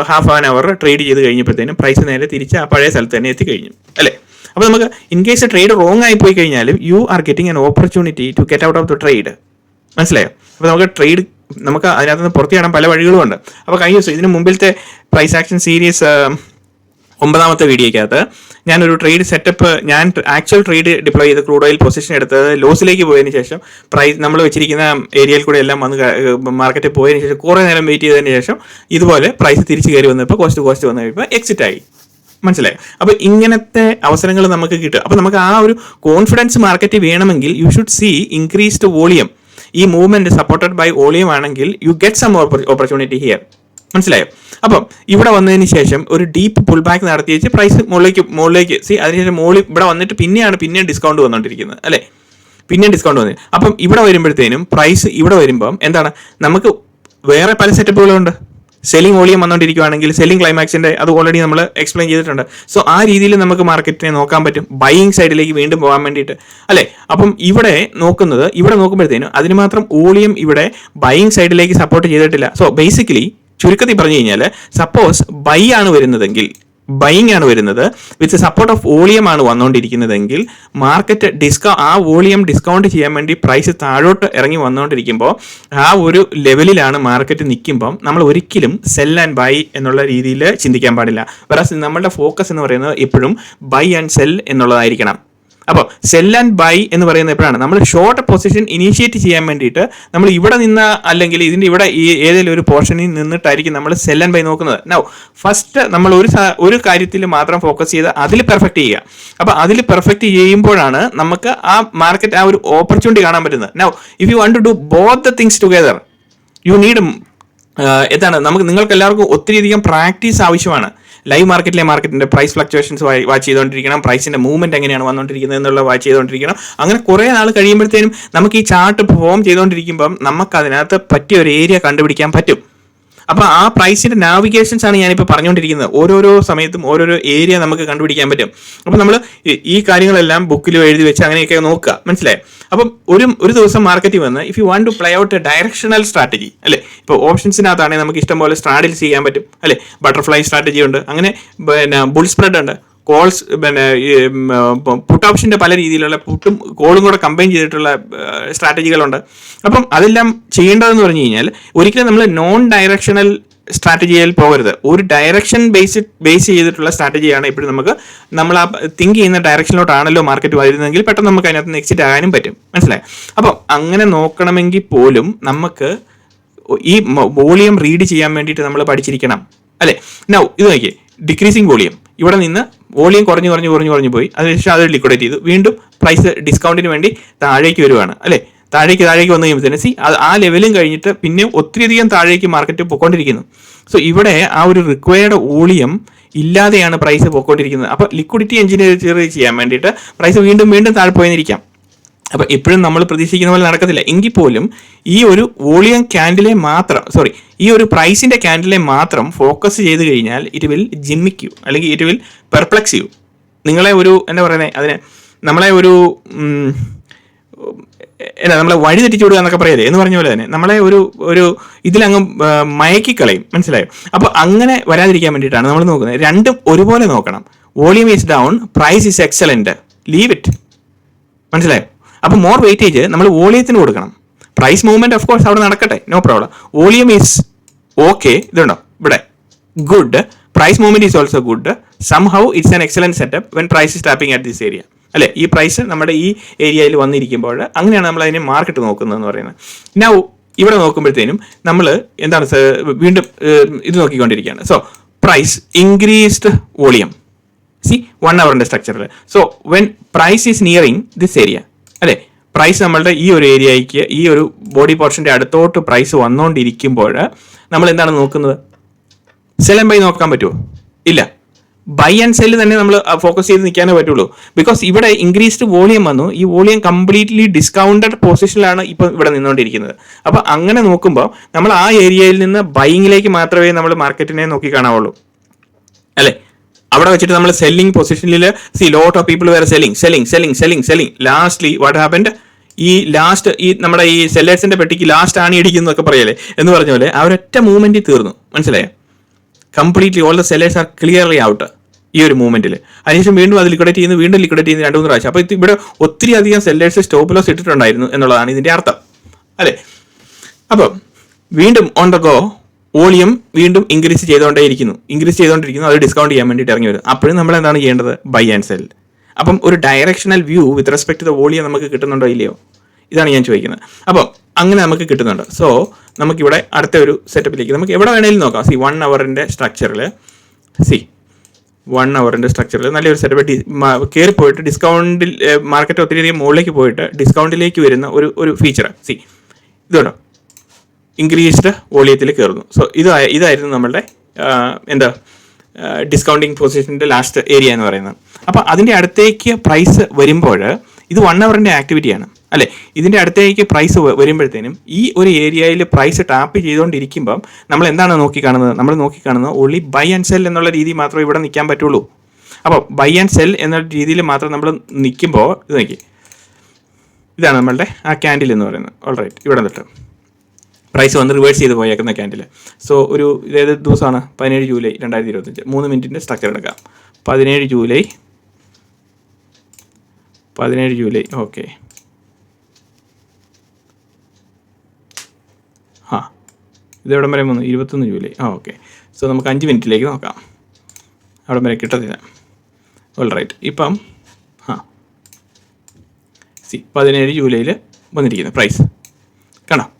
ഹാഫ് ആൻ അവർ ട്രേഡ് ചെയ്ത് കഴിഞ്ഞപ്പോഴത്തേനും പ്രൈസ് നേരെ തിരിച്ച് ആ പഴയ സ്ഥലത്ത് തന്നെ എത്തിക്കഴിഞ്ഞു. അല്ലേ? അപ്പോൾ നമുക്ക് ഇൻ കേസ് ട്രേഡ് റോങ് ആയി പോയി കഴിഞ്ഞാലും you are getting an opportunity to get out of the trade മനസ്സിലായോ? അപ്പോൾ നമുക്ക് ട്രേഡ് നമുക്ക് അതിനകത്ത് നിന്ന് പുറത്തു കാണാൻ പല വഴികളുമുണ്ട് അപ്പോൾ കഴിഞ്ഞ ദിവസം ഇതിന് മുമ്പിലത്തെ പ്രൈസ് ആക്ഷൻ സീരീസ് ഒമ്പതാമത്തെ വീഡിയോയ്ക്കകത്ത് ഞാനൊരു ട്രേഡ് സെറ്റപ്പ് ഞാൻ ആക്ച്വൽ ട്രേഡ് ഡിപ്ലോയ് ചെയ്ത് ക്രൂഡ് ഓയിൽ പൊസിഷൻ എടുത്തത് ലോസിലേക്ക് പോയതിനു ശേഷം പ്രൈസ് നമ്മൾ വെച്ചിരിക്കുന്ന ഏരിയയിൽ കൂടെ എല്ലാം വന്ന് മാർക്കറ്റിൽ പോയതിനു ശേഷം കുറേ നേരം വെയിറ്റ് ചെയ്തതിനു ശേഷം ഇതുപോലെ പ്രൈസ് തിരിച്ചു കയറി വന്നപ്പോൾ കോസ്റ്റ് കോസ്റ്റ് വന്നു. കഴിയുമ്പോൾ എക്സിറ്റ് ആയി. മനസ്സിലായി? അപ്പോൾ ഇങ്ങനത്തെ അവസരങ്ങൾ നമുക്ക് കിട്ടും. അപ്പോൾ നമുക്ക് ആ ഒരു കോൺഫിഡൻസ് മാർക്കറ്റ് വേണമെങ്കിൽ you should see increased volume ഈ മൂവ്മെന്റ് സപ്പോർട്ടഡ് ബൈ വോളിയം ആണെങ്കിൽ you get some opportunity here മനസ്സിലായോ? അപ്പം ഇവിടെ വന്നതിന് ശേഷം ഒരു ഡീപ്പ് പുൾ ബാക്ക് നടത്തി വെച്ച് പ്രൈസ് മുകളിലേക്ക് മുകളിലേക്ക് സി അതിനുശേഷം മുകളിൽ ഇവിടെ വന്നിട്ട് പിന്നെയാണ് പിന്നെയും ഡിസ്കൗണ്ട് വന്നുകൊണ്ടിരിക്കുന്നത് അല്ലേ? പിന്നെയും ഡിസ്കൗണ്ട് വന്നു അപ്പം ഇവിടെ വരുമ്പോഴത്തേനും പ്രൈസ് ഇവിടെ വരുമ്പം എന്താണ്? നമുക്ക് വേറെ പല സെറ്റപ്പുകളുണ്ട് സെല്ലിംഗ് വോളിയം വന്നുകൊണ്ടിരിക്കുകയാണെങ്കിൽ സെല്ലിംഗ് ക്ലൈമാക്സിന്റെ അത് ഓൾറെഡി നമ്മൾ എക്സ്പ്ലെയിൻ ചെയ്തിട്ടുണ്ട്. സോ ആ രീതിയിൽ നമുക്ക് മാർക്കറ്റിനെ നോക്കാൻ പറ്റും. ബൈയിങ് സൈഡിലേക്ക് വീണ്ടും പോകാൻ വേണ്ടിയിട്ട് അല്ലേ? അപ്പം ഇവിടെ നോക്കുന്നത് ഇവിടെ നോക്കുമ്പോഴത്തേനും അതിന് മാത്രം വോളിയം ഇവിടെ ബൈയിങ് സൈഡിലേക്ക് സപ്പോർട്ട് ചെയ്തിട്ടില്ല. സോ ബേസിക്കലി ചുരുക്കത്തിൽ പറഞ്ഞു കഴിഞ്ഞാൽ സപ്പോസ് ബൈ ആണ് വരുന്നതെങ്കിൽ ബൈങ് ആണ് വരുന്നത്. വിത്ത് സപ്പോർട്ട് ഓഫ് വോളിയം ആണ് വന്നുകൊണ്ടിരിക്കുന്നതെങ്കിൽ മാർക്കറ്റ് ഡിസ്കൗ ആ വോളിയം ഡിസ്കൗണ്ട് ചെയ്യാൻ വേണ്ടി പ്രൈസ് താഴോട്ട് ഇറങ്ങി വന്നുകൊണ്ടിരിക്കുമ്പോൾ ആ ഒരു ലെവലിലാണ് മാർക്കറ്റ് നിൽക്കുമ്പം നമ്മൾ ഒരിക്കലും സെൽ ആൻഡ് ബൈ എന്നുള്ള രീതിയിൽ ചിന്തിക്കാൻ പാടില്ല. വേറെ നമ്മളുടെ ഫോക്കസ് എന്ന് പറയുന്നത് എപ്പോഴും ബൈ ആൻഡ് സെൽ എന്നുള്ളതായിരിക്കണം. അപ്പോൾ സെൽ ആൻഡ് ബൈ എന്ന് പറയുന്നത് എപ്പോഴാണ് നമ്മൾ ഷോർട്ട് പൊസിഷൻ ഇനീഷ്യേറ്റ് ചെയ്യാൻ വേണ്ടിയിട്ട് നമ്മൾ ഇവിടെ നിന്ന് അല്ലെങ്കിൽ ഇതിന്റെ ഇവിടെ ഈ ഏതെങ്കിലും ഒരു പോർഷനിൽ നിന്നിട്ടായിരിക്കും നമ്മൾ സെൽ ആൻഡ് ബൈ നോക്കുന്നത്. നൗ ഫസ്റ്റ് നമ്മൾ ഒരു ഒരു കാര്യത്തിൽ മാത്രം ഫോക്കസ് ചെയ്ത് അതിൽ പെർഫെക്റ്റ് ചെയ്യുക. അപ്പോൾ അതിൽ പെർഫെക്റ്റ് ചെയ്യുമ്പോഴാണ് നമുക്ക് ആ മാർക്കറ്റ് ആ ഒരു ഓപ്പർച്യൂണിറ്റി കാണാൻ പറ്റുന്നത്. Now if you want to do both the things together you need എന്താണ്? നമുക്ക് നിങ്ങൾക്ക് എല്ലാവർക്കും ഒത്തിരിയധികം പ്രാക്ടീസ് ആവശ്യമാണ്. ലൈവ് മാർക്കറ്റിലെ മാർക്കറ്റിന്റെ പ്രൈസ് ഫ്ലക്ച്വേഷൻസ് വാച്ച് ചെയ്തുകൊണ്ടിരിക്കണം പ്രൈസിന്റെ മൂവ്മെന്റ് എങ്ങനെയാണ് വന്നുകൊണ്ടിരിക്കുന്നത് എന്നുള്ള വാച്ച് ചെയ്തുകൊണ്ടിരിക്കണം അങ്ങനെ കുറേ നാൾ കഴിയുമ്പോഴത്തേനും നമുക്ക് ഈ ചാർട്ട് ഫോം ചെയ്തുകൊണ്ടിരിക്കുമ്പം നമുക്ക് അതിനകത്ത് പറ്റിയ ഒരു ഏരിയ കണ്ടുപിടിക്കാൻ പറ്റും. അപ്പോൾ ആ പ്രൈസിന്റെ നാവിഗേഷൻസ് ആണ് ഞാനിപ്പോൾ പറഞ്ഞുകൊണ്ടിരിക്കുന്നത്. ഓരോരോ സമയത്തും ഓരോരോ ഏരിയ നമുക്ക് കണ്ടുപിടിക്കാൻ പറ്റും. അപ്പോൾ നമ്മൾ ഈ കാര്യങ്ങളെല്ലാം ബുക്കിൽ എഴുതി വെച്ച് അങ്ങനെയൊക്കെ നോക്കുക. മനസ്സിലായി? അപ്പം ഒരു ഒരു ദിവസം മാർക്കറ്റിൽ വന്ന് if you want to play out a directional strategy അല്ലേ? ഇപ്പോൾ ഓപ്ഷൻസിനകത്താണെങ്കിൽ നമുക്ക് ഇഷ്ടം പോലെ സ്ട്രാഡിൽസ് ചെയ്യാൻ പറ്റും അല്ലേ? ബട്ടർഫ്ലൈ സ്ട്രാറ്റജി ഉണ്ട് അങ്ങനെ പിന്നെ ബുൾ സ്പ്രെഡ് ഉണ്ട്. കോൾസ് പിന്നെ പുട്ട് ഓപ്ഷന്റെ പല രീതിയിലുള്ള പുട്ടും കോളും കൂടെ കമ്പൈൻ ചെയ്തിട്ടുള്ള സ്ട്രാറ്റജികളുണ്ട് അപ്പം അതെല്ലാം ചെയ്യേണ്ടതെന്ന് പറഞ്ഞു കഴിഞ്ഞാൽ ഒരിക്കലും നമ്മൾ നോൺ ഡയറക്ഷണൽ സ്ട്രാറ്റജിയിൽ പോകരുത്. ഒരു ഡയറക്ഷൻ ബേസ് ബേസ് ചെയ്തിട്ടുള്ള സ്ട്രാറ്റജിയാണ് ഇപ്പോഴും നമുക്ക് നമ്മൾ ആ തിങ്ക് ചെയ്യുന്ന ഡയറക്ഷനിലോട്ടാണല്ലോ മാർക്കറ്റ് വരുന്നതെങ്കിൽ പെട്ടെന്ന് നമുക്ക് അതിനകത്ത് നിന്ന് എക്സിറ്റ് ആകാനും പറ്റും. മനസ്സിലായി? അപ്പം അങ്ങനെ നോക്കണമെങ്കിൽ പോലും നമുക്ക് ഈ വോളിയം റീഡ് ചെയ്യാൻ വേണ്ടിയിട്ട് നമ്മൾ പഠിച്ചിരിക്കണം. അല്ലേ? നൗ ഇത് നോക്കിയേ. Decreasing volume. ഇവിടെ നിന്ന് വോളിയം കുറഞ്ഞു കുറഞ്ഞു കുറഞ്ഞു കുറഞ്ഞു പോയി. അതിനുശേഷം അത് ലിക്വിഡേറ്റ് ചെയ്തു. വീണ്ടും പ്രൈസ് ഡിസ്കൗണ്ടിന് വേണ്ടി താഴേക്ക് വരുവാണ്. അല്ലേ? താഴേക്ക് താഴേക്ക് വന്നു കഴിയുമ്പോഴത്തേന് സി അത് ആ ലെവലും കഴിഞ്ഞിട്ട് പിന്നെ ഒത്തിരിയധികം താഴേക്ക് മാർക്കറ്റ് പോയിക്കൊണ്ടിരിക്കുന്നു. സോ ഇവിടെ ആ ഒരു റിക്വയർഡ് വോളിയം ഇല്ലാതെയാണ് പ്രൈസ് പോയിക്കൊണ്ടിരിക്കുന്നത്. അപ്പോൾ ലിക്വിഡിറ്റി എഞ്ചിനീയർ ചെയ്യാൻ വേണ്ടിയിട്ട് പ്രൈസ് വീണ്ടും വീണ്ടും താഴെ പോയിരിക്കാം അപ്പോൾ എപ്പോഴും നമ്മൾ പ്രതീക്ഷിക്കുന്ന പോലെ നടക്കത്തില്ല. എങ്കിൽ പോലും ഈ ഒരു വോളിയം ക്യാൻഡിലെ മാത്രം സോറി ഈ ഒരു പ്രൈസിന്റെ ക്യാൻഡിലെ മാത്രം ഫോക്കസ് ചെയ്ത് കഴിഞ്ഞാൽ ഇറ്റ് വിൽ ജിമ്മിക്ക് യു അല്ലെങ്കിൽ ഇറ്റ് വിൽ പെർപ്ലക്സ് യു നിങ്ങളെ ഒരു എന്താ പറയുന്നത് അതിനെ നമ്മളെ ഒരു എന്നാ നമ്മളെ വഴി തെറ്റിച്ചു എന്നൊക്കെ പറയല്ലേ? എന്ന് പറഞ്ഞ പോലെ തന്നെ നമ്മളെ ഒരു ഒരു ഇതിലങ്ങ് മയക്കിക്കളയും. മനസ്സിലായോ? അപ്പോൾ അങ്ങനെ വരാതിരിക്കാൻ വേണ്ടിയിട്ടാണ് നമ്മൾ നോക്കുന്നത്. രണ്ടും ഒരുപോലെ നോക്കണം. Volume is down price is excellent leave it മനസ്സിലായോ? അപ്പോൾ മോർ വെയിറ്റേജ് നമ്മൾ വോളിയത്തിന് കൊടുക്കണം. പ്രൈസ് മൂവ്മെന്റ് ഓഫ് കോഴ്സ് അവിടെ നടക്കട്ടെ no problem volume is okay ഇതുണ്ടോ? ഇവിടെ. Good price movement is also good somehow it's an excellent setup when price is tapping at this area അല്ലേ? ഈ പ്രൈസ് നമ്മുടെ ഈ ഏരിയയിൽ വന്നിരിക്കുമ്പോൾ അങ്ങനെയാണ് നമ്മൾ അതിനെ മാർക്കറ്റ് നോക്കുന്നത് എന്ന് പറയുന്നത്. നൗ ഇവിടെ നോക്കുമ്പോഴത്തേനും നമ്മൾ എന്താണ് വീണ്ടും ഇത് നോക്കിക്കൊണ്ടിരിക്കുകയാണ്. So price increased volume see one അവറിന്റെ സ്ട്രക്ചറിൽ so when price is nearing this area price നമ്മളുടെ ഈ ഒരു ഏരിയയ്ക്ക് ഈ ഒരു ബോഡി പോർഷന്റെ അടുത്തോട്ട് പ്രൈസ് വന്നുകൊണ്ടിരിക്കുമ്പോൾ നമ്മൾ എന്താണ് നോക്കുന്നത്? സെൽ ആൻഡ് ബൈ നോക്കാൻ പറ്റുമോ ഇല്ല. ബൈ ആൻഡ് സെല്ല് തന്നെ നമ്മൾ ഫോക്കസ് ചെയ്ത് നിൽക്കാനേ പറ്റുള്ളൂ. ബിക്കോസ് ഇവിടെ ഇൻക്രീസ്ഡ് വോളിയം വന്നു. ഈ വോളിയം കംപ്ലീറ്റ്ലി ഡിസ്കൗണ്ടഡ് പൊസിഷനിലാണ് ഇപ്പോൾ ഇവിടെ നിന്നുകൊണ്ടിരിക്കുന്നത് അപ്പോൾ അങ്ങനെ നോക്കുമ്പോൾ നമ്മൾ ആ ഏരിയയിൽ നിന്ന് ബൈയിങ്ങിലേക്ക് മാത്രമേ നമ്മൾ മാർക്കറ്റിനെ നോക്കി കാണാവുള്ളൂ. അല്ലേ? അവിടെ വെച്ചിട്ട് നമ്മൾ സെല്ലിംഗ് പൊസിഷനിൽ സി ലോട്ട് ഓഫ് പീപ്പിൾ വേറെ selling selling selling selling selling lastly what happened ഈ ലാസ്റ്റ് ഈ നമ്മുടെ ഈ സെല്ലേഴ്സിന്റെ പെട്ടിക്ക് ലാസ്റ്റ് ആണി ഇടിക്കുന്നതൊക്കെ പറയല്ലേ? എന്ന് പറഞ്ഞ പോലെ ആ ഒരൊറ്റ തീർന്നു. മനസ്സിലായോ? Completely all the sellers are clearly out ഈ ഒരു മൂവ്മെന്റിൽ അതിനുശേഷം വീണ്ടും അത് ലിക്വിഡേറ്റ് ചെയ്യുന്നു വീണ്ടും ലിക്വിഡേറ്റ് ചെയ്യുന്നു രണ്ട് മൂന്ന് പ്രാവശ്യം. അപ്പോൾ ഇവിടെ ഒത്തിരി അധികം സെല്ലേഴ്സ് സ്റ്റോപ്പ് ലോസ് ഇട്ടിട്ടുണ്ടായിരുന്നു എന്നുള്ളതാണ് ഇതിന്റെ അർത്ഥം. അല്ലേ? അപ്പം വീണ്ടും ഓൺ ദ ഗോ വോളിയം വീണ്ടും ഇൻക്രീസ് ചെയ്തുകൊണ്ടേയിരിക്കുന്നു ഇൻക്രീസ് ചെയ്തുകൊണ്ടിരിക്കുന്നു അത് ഡിസ്കൗണ്ട് ചെയ്യാൻ വേണ്ടിയിട്ട് ഇറങ്ങി വരും അപ്പോഴും നമ്മൾ എന്താണ് ചെയ്യേണ്ടത്? ബൈ ആൻഡ് സെൽ അപ്പം ഒരു directional view with respect to the volume നമുക്ക് കിട്ടുന്നുണ്ടോ ഇല്ലയോ? ഇതാണ് ഞാൻ ചോദിക്കുന്നത്. അപ്പം അങ്ങനെ നമുക്ക് കിട്ടുന്നുണ്ട്. സോ നമുക്കിവിടെ അടുത്ത ഒരു സെറ്റപ്പിലേക്ക് നമുക്ക് എവിടെ വേണേലും നോക്കാം. സി വൺ അവറിന്റെ സ്ട്രക്ചറിൽ സി വൺ അവറിന്റെ സ്ട്രക്ചറിൽ നല്ലൊരു സെറ്റപ്പ് ഡി കയറി പോയിട്ട് ഡിസ്കൗണ്ടിൽ മാർക്കറ്റ് ഒത്തിരി അധികം മുകളിലേക്ക് പോയിട്ട് ഡിസ്കൗണ്ടിലേക്ക് വരുന്ന ഒരു ഒരു ഫീച്ചർ സി ഇതുണ്ടോ? ഇൻക്രീസ്ഡ് വോളിയത്തിൽ കയറുന്നു. സോ ഇത് ഇതായിരുന്നു നമ്മളുടെ എന്താ ഡിസ്കൗണ്ടിങ് പൊസിഷന്റെ ലാസ്റ്റ് ഏരിയ എന്ന് പറയുന്നത്. അപ്പോൾ അതിന്റെ അടുത്തേക്ക് പ്രൈസ് വരുമ്പോൾ ഇത് വൺ അവറിന്റെ ആക്ടിവിറ്റിയാണ് അല്ലേ? ഇതിന്റെ അടുത്തേക്ക് പ്രൈസ് വരുമ്പോഴത്തേനും ഈ ഒരു ഏരിയയിൽ പ്രൈസ് ടാപ്പ് ചെയ്തുകൊണ്ടിരിക്കുമ്പം നമ്മൾ എന്താണ് നോക്കി കാണുന്നത് നമ്മൾ നോക്കി കാണുന്നത് ഓൺലി ബൈ ആൻഡ് സെൽ എന്നുള്ള രീതി മാത്രമേ ഇവിടെ നിൽക്കാൻ പറ്റുള്ളൂ. അപ്പോൾ ബൈ ആൻഡ് സെൽ എന്ന രീതിയിൽ മാത്രം നമ്മൾ നിൽക്കുമ്പോൾ ഇത് നോക്കി. ഇതാണ് നമ്മളുടെ ആ ക്യാൻഡിൽ എന്ന് പറയുന്നത്. ഓൾറൈറ്റ് ഇവിടെ തൊട്ട് പ്രൈസ് വന്ന് റിവേഴ്സ് ചെയ്ത് പോയേക്കുന്ന ക്യാൻഡിൽ സോ ഒരു ഏത് ദിവസമാണ് പതിനേഴ് ജൂലൈ രണ്ടായിരത്തി ഇരുപത്തഞ്ച് മൂന്ന് മിനിറ്റിന്റെ സ്ട്രക്ചർ എടുക്കാം. പതിനേഴ് ജൂലൈ പതിനേഴ് ജൂലൈ ഓക്കെ ആ ഇതെവിടം വരെ വന്നു? ഇരുപത്തൊന്ന് ജൂലൈ ആ ഓക്കെ സോ നമുക്ക് അഞ്ച് മിനിറ്റിലേക്ക് നോക്കാം. അവിടെ വരെ കിട്ടത്തില്ല. ഓൾ റൈറ്റ് ഇപ്പം ആ. സി പതിനേഴ് ജൂലൈയിൽ വന്നിരിക്കുന്നു പ്രൈസ് കാണാം.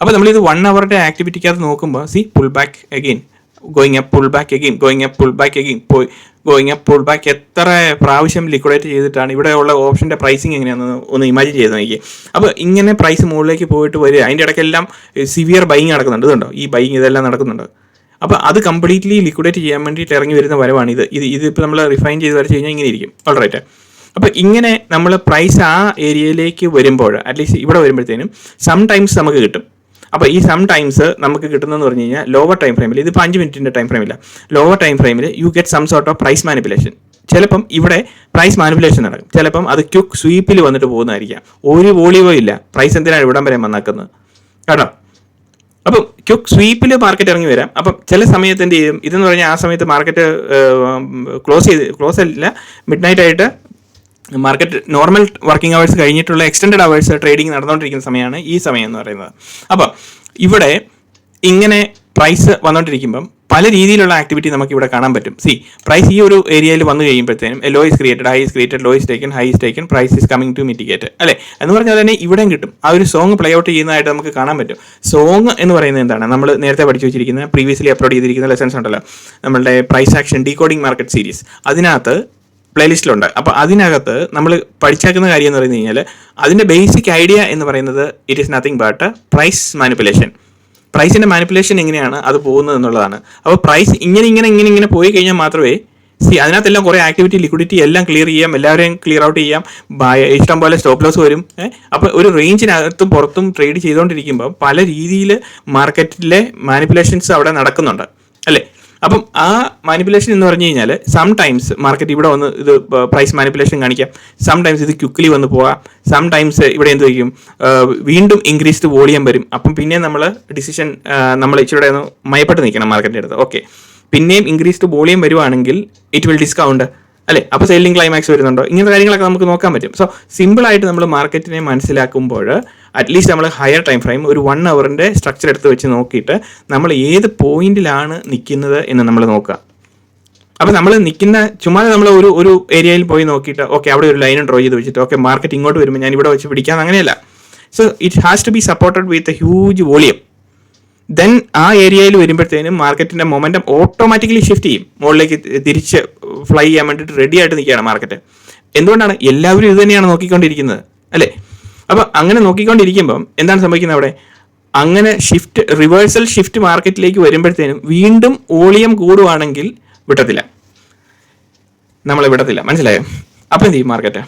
അപ്പോൾ നമ്മളിത് വൺ അവറുടെ ആക്ടിവിറ്റിക്കകത്ത് നോക്കുമ്പോൾ see pull back again going up pull back again going up pull back again പോയി ഗോയിങ് അപ്പ് പുൾ ബാക്ക് എത്ര പ്രാവശ്യം ലിക്വിഡേറ്റ് ചെയ്തിട്ടാണ് ഇവിടെ ഉള്ള ഓപ്ഷന്റെ പ്രൈസിങ് എങ്ങനെയാണെന്ന് ഒന്ന് ഇമാജിൻ ചെയ്ത് നോക്കി അപ്പോൾ ഇങ്ങനെ പ്രൈസ് മുകളിലേക്ക് പോയിട്ട് വരിക. അതിന്റെ ഇടയ്ക്കെല്ലാം സിവിയർ ബൈങ് നടക്കുന്നുണ്ട്. ഇതുണ്ടോ? ഈ ബൈങ് ഇതെല്ലാം നടക്കുന്നുണ്ട്? അപ്പോൾ അത് കംപ്ലീറ്റ്ലി ലിക്വിഡേറ്റ് ചെയ്യാൻ വേണ്ടിയിട്ട് ഇറങ്ങി വരുന്ന വരവാണ് ഇത്. ഇത് ഇതിപ്പോൾ നമ്മൾ റിഫൈൻ ചെയ്ത് വരച്ച് കഴിഞ്ഞാൽ ഇങ്ങനെ ഇരിക്കും. ഓൾറൈറ്റ് അപ്പോൾ ഇങ്ങനെ നമ്മൾ പ്രൈസ് ആ ഏരിയയിലേക്ക് വരുമ്പോൾ അറ്റ്ലീസ്റ്റ് ഇവിടെ വരുമ്പോഴത്തേനും സം ടൈംസ് നമുക്ക് കിട്ടും. അപ്പോൾ ഈ സം ടൈംസ് നമുക്ക് കിട്ടുന്നതെന്ന് പറഞ്ഞു കഴിഞ്ഞാൽ ലോവർ ടൈം ഫ്രെയിമിൽ ഇത് അഞ്ച് മിനിറ്റിന്റെ ടൈം ഫ്രെയിമില്ല ലോവർ ടൈം ഫ്രെയിമിൽ you get some sort of price manipulation ചിലപ്പം ഇവിടെ പ്രൈസ് മാനിപ്പുലേഷൻ നടക്കും. ചിലപ്പം അത് ക്യുക്ക് സ്വീപ്പിൽ വന്നിട്ട് പോകുന്നതായിരിക്കാം. ഒരു വോളിയോ ഇല്ല. പ്രൈസ് എന്തിനാണ് ഇവിടം വരെ വന്നാക്കുന്നത്? കേട്ടോ? അപ്പം ക്യുക്ക് സ്വീപ്പിൽ മാർക്കറ്റ് ഇറങ്ങി വരാം. അപ്പം ചില സമയത്ത് എന്ത് ചെയ്യും? ഇതെന്ന് പറഞ്ഞാൽ ആ സമയത്ത് മാർക്കറ്റ് ക്ലോസ് ചെയ്ത് ക്ലോസ് അല്ല മിഡ് നൈറ്റ് ആയിട്ട് മാർക്കറ്റ് നോർമൽ വർക്കിംഗ് അവേഴ്സ് കഴിഞ്ഞിട്ടുള്ള എക്സ്റ്റൻഡ് അവേഴ്സ് ട്രേഡിംഗ് നടന്നുകൊണ്ടിരിക്കുന്ന സമയമാണ് ഈ സമയം എന്ന് പറയുന്നത്. അപ്പോൾ ഇവിടെ ഇങ്ങനെ പ്രൈസ് വന്നുകൊണ്ടിരിക്കുമ്പം പല രീതിയിലുള്ള ആക്ടിവിറ്റി നമുക്ക് ഇവിടെ കാണാൻ പറ്റും. സി പ്രൈസ് ഈ ഒരു ഏരിയയിൽ വന്നു കഴിയുമ്പോഴത്തേനും low is created high is created low is taken high is taken price is coming to mitigate അല്ലേ? എന്ന് പറഞ്ഞാൽ തന്നെ ഇവിടെയും കിട്ടും. ആ ഒരു സോങ് പ്ലേ ഔട്ട് ചെയ്യുന്നതായിട്ട് നമുക്ക് കാണാൻ പറ്റും. സോങ് എന്ന് പറയുന്നത് എന്താണ്? നമ്മൾ നേരത്തെ പഠിച്ചു വെച്ചിരിക്കുന്ന പ്രീവിയസ്ലി അപ്ലോഡ് ചെയ്തിരിക്കുന്ന ലെസൺസ് ഉണ്ടല്ലോ. നമ്മളുടെ price action decoding market series അതിനകത്ത് പ്ലേലിസ്റ്റിലുണ്ട് അപ്പോൾ അതിനകത്ത് നമ്മൾ പഠിച്ചേക്കുന്ന കാര്യം എന്ന് പറഞ്ഞു കഴിഞ്ഞാൽ അതിന്റെ ബേസിക് ഐഡിയ എന്ന് പറയുന്നത് it is nothing but price manipulation പ്രൈസിന്റെ manipulation എങ്ങനെയാണ് അത് പോകുന്നത് എന്നുള്ളതാണ്. അപ്പോൾ പ്രൈസ് ഇങ്ങനെ ഇങ്ങനെ ഇങ്ങനെ ഇങ്ങനെ പോയി കഴിഞ്ഞാൽ മാത്രമേ സി അതിനകത്തെല്ലാം കുറേ ആക്ടിവിറ്റി ലിക്വിഡിറ്റി എല്ലാം ക്ലിയർ ചെയ്യാം എല്ലാവരെയും ക്ലിയർ ഔട്ട് ചെയ്യാം. ഇഷ്ടം പോലെ സ്റ്റോപ്പ് ലോസ് വരും. അപ്പോൾ ഒരു റേഞ്ചിനകത്തും പുറത്തും ട്രേഡ് ചെയ്തുകൊണ്ടിരിക്കുമ്പോൾ പല രീതിയിൽ മാർക്കറ്റിലെ മാനിപ്പുലേഷൻസ് അവിടെ നടക്കുന്നുണ്ട്. അല്ലേ? അപ്പം ആ മാനിപ്പുലേഷൻ എന്ന് പറഞ്ഞു കഴിഞ്ഞാൽ സം ടൈംസ് മാർക്കറ്റ് ഇവിടെ വന്ന് ഇത് പ്രൈസ് മാനിപ്പുലേഷൻ കാണിക്കാം. സം ടൈംസ് ഇത് ക്വിക്ലി വന്ന് പോവാം. സം ടൈംസ് ഇവിടെ എന്ത് വയ്ക്കും? വീണ്ടും ഇൻക്രീസ്ഡ് വോളിയം വരും. അപ്പം പിന്നെ നമ്മൾ ഡിസിഷൻ നമ്മൾ ഇച്ചിരി ഒന്ന് മയപ്പെട്ട് നിൽക്കണം മാർക്കറ്റിന്റെ അടുത്ത്. ഓക്കെ പിന്നെയും ഇൻക്രീസ്ഡ് വോളിയം വരുവാണെങ്കിൽ ഇറ്റ് വിൽ ഡിസ്കൗണ്ട് അല്ലേ? അപ്പോൾ സെല്ലിംഗ് ക്ലൈമാക്സ് വരുന്നുണ്ടോ? ഇങ്ങനത്തെ കാര്യങ്ങളൊക്കെ നമുക്ക് നോക്കാൻ പറ്റും. സോ സിമ്പിൾ ആയിട്ട് നമ്മൾ മാർക്കറ്റിനെ മനസ്സിലാക്കുമ്പോൾ അറ്റ്ലീസ്റ്റ് നമ്മൾ ഹയർ ടൈം ഫ്രെയിം ഒരു വൺ അവറിന്റെ സ്ട്രക്ചർ എടുത്ത് വെച്ച് നോക്കിയിട്ട് നമ്മൾ ഏത് പോയിന്റിലാണ് നിൽക്കുന്നത് എന്ന് നമ്മൾ നോക്കുക. അപ്പോൾ നമ്മൾ നിൽക്കുന്ന ചുമ്മാ നമ്മൾ ഒരു ഒരു ഏരിയയിൽ പോയി നോക്കിയിട്ട് ഓക്കെ അവിടെ ഒരു ലൈൻ ഡ്രോ ചെയ്ത് വെച്ചിട്ട് ഓക്കെ മാർക്കറ്റ് ഇങ്ങോട്ട് വരുമ്പോൾ ഞാൻ ഇവിടെ വെച്ച് പിടിക്കാൻ അങ്ങനെയല്ല. So it has to be supported with a huge volume then ആ ഏരിയയിൽ വരുമ്പോഴത്തേനും മാർക്കറ്റിന്റെ മൊമെന്റം ഓട്ടോമാറ്റിക്കലി ഷിഫ്റ്റ് ചെയ്യും. മുകളിലേക്ക് തിരിച്ച് ഫ്ലൈ ചെയ്യാൻ വേണ്ടിയിട്ട് റെഡി ആയിട്ട് നിൽക്കുകയാണ് മാർക്കറ്റ് എന്തുകൊണ്ടാണ്? എല്ലാവരും ഇത് തന്നെയാണ് നോക്കിക്കൊണ്ടിരിക്കുന്നത്. അല്ലേ? അപ്പോൾ അങ്ങനെ നോക്കിക്കൊണ്ടിരിക്കുമ്പം എന്താണ് സംഭവിക്കുന്നത് അവിടെ? അങ്ങനെ ഷിഫ്റ്റ് റിവേഴ്സൽ ഷിഫ്റ്റ് മാർക്കറ്റിലേക്ക് വരുമ്പോഴത്തേനും വീണ്ടും ഓളിയം കൂടുവാണെങ്കിൽ വിട്ടത്തില്ല നമ്മളെ വിടത്തില്ല. മനസ്സിലായോ? അപ്പം എന്ത് ചെയ്യും മാർക്കറ്റ്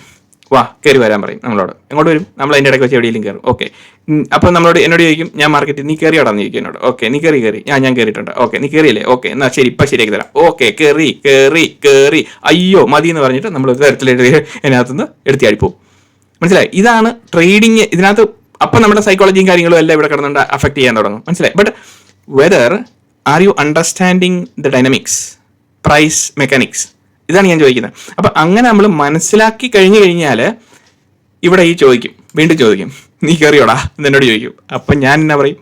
വാ കയറി വരാൻ പറയും നമ്മളോട്. എങ്ങോട്ട് വരും? നമ്മൾ അതിന്റെ ഇടയ്ക്ക് വെച്ച് എവിടെയെങ്കിലും കയറും ഓക്കെ അപ്പോൾ നമ്മളോട് എന്നോട് ചോദിക്കും ഞാൻ മാർക്കറ്റിൽ നീ കയറി കയറിയോടാന്ന് ചോദിക്കും എന്നോട്. ഓക്കെ നീ കയറി കയറി ഞാൻ ഞാൻ കയറിയിട്ടുണ്ട് ഓക്കെ നീ കയറിയില്ലേ ഓക്കെ എന്നാൽ ശരി ഇപ്പം ശരിയാക്കി തരാം. ഓക്കെ കയറി കയറി കയറി അയ്യോ മതി എന്ന് പറഞ്ഞിട്ട് നമ്മൾ തരത്തിലെഴുതി അതിനകത്തുനിന്ന് എടുത്തിയാടി പോകും മനസ്സിലായി? ഇതാണ് ട്രേഡിങ് ഇതിനകത്ത് അപ്പം നമ്മുടെ സൈക്കോളജിയും കാര്യങ്ങളും എല്ലാം ഇവിടെ കിടന്നുകൊണ്ട് അഫക്ട് ചെയ്യാൻ തുടങ്ങും. മനസ്സിലായി? But whether are you understanding the dynamics price mechanics ഇതാണ് ഞാൻ ചോദിക്കുന്നത്. അപ്പം അങ്ങനെ നമ്മൾ മനസ്സിലാക്കി കഴിഞ്ഞു കഴിഞ്ഞാൽ ഇവിടെ ഈ ചോദിക്കും. വീണ്ടും ചോദിക്കും. നീ കയറിയോടാ എന്ന് എന്നോട് ചോദിക്കും. അപ്പം ഞാൻ എന്നാ പറയും?